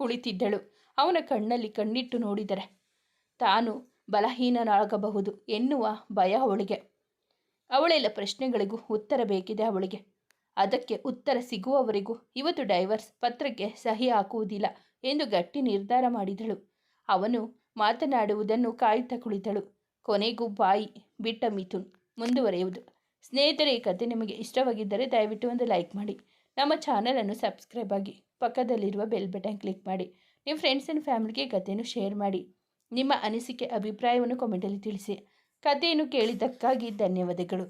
ಕುಳಿತಿದ್ದಳು. ಅವನ ಕಣ್ಣಲ್ಲಿ ಕಣ್ಣಿಟ್ಟು ನೋಡಿದರೆ. ತಾನು ಬಲಹೀನನಾಗಬಹುದು ಎನ್ನುವ ಭಯ ಅವಳಿಗೆ. ಅವಳೆಲ್ಲ ಪ್ರಶ್ನೆಗಳಿಗೂ ಉತ್ತರ ಬೇಕಿದೆ ಅವಳಿಗೆ. ಅದಕ್ಕೆ ಉತ್ತರ ಸಿಗುವವರೆಗೂ ಇವತ್ತು ಡೈವರ್ಸ್ ಪತ್ರಕ್ಕೆ ಸಹಿ ಹಾಕುವುದಿಲ್ಲ ಎಂದು ಗಟ್ಟಿ ನಿರ್ಧಾರ ಮಾಡಿದಳು. ಅವನು ಮಾತನಾಡುವುದನ್ನು ಕಾಯುತ್ತಾ ಕುಳಿತಳು. ಕೊನೆಗೂ ಬಾಯಿ ಬಿಟ್ಟ ಮಿಥುನ್ ಮುಂದುವರೆಯುವುದು. ಸ್ನೇಹಿತರೆ, ಈ ಕಥೆ ನಿಮಗೆ ಇಷ್ಟವಾಗಿದ್ದರೆ ದಯವಿಟ್ಟು ಒಂದು ಲೈಕ್ ಮಾಡಿ. ನಮ್ಮ ಚಾನಲನ್ನು ಸಬ್ಸ್ಕ್ರೈಬ್ ಆಗಿ ಪಕ್ಕದಲ್ಲಿರುವ ಬೆಲ್ ಬಟನ್ ಕ್ಲಿಕ್ ಮಾಡಿ. ನಿಮ್ಮ ಫ್ರೆಂಡ್ಸ್ ಆ್ಯಂಡ್ ಫ್ಯಾಮಿಲಿಗೆ ಕಥೆಯನ್ನು ಶೇರ್ ಮಾಡಿ. ನಿಮ್ಮ ಅನಿಸಿಕೆ, ಅಭಿಪ್ರಾಯವನ್ನು ಕಮೆಂಟಲ್ಲಿ ತಿಳಿಸಿ. ಕಥೆಯನ್ನು ಕೇಳಿದ್ದಕ್ಕಾಗಿ ಧನ್ಯವಾದಗಳು.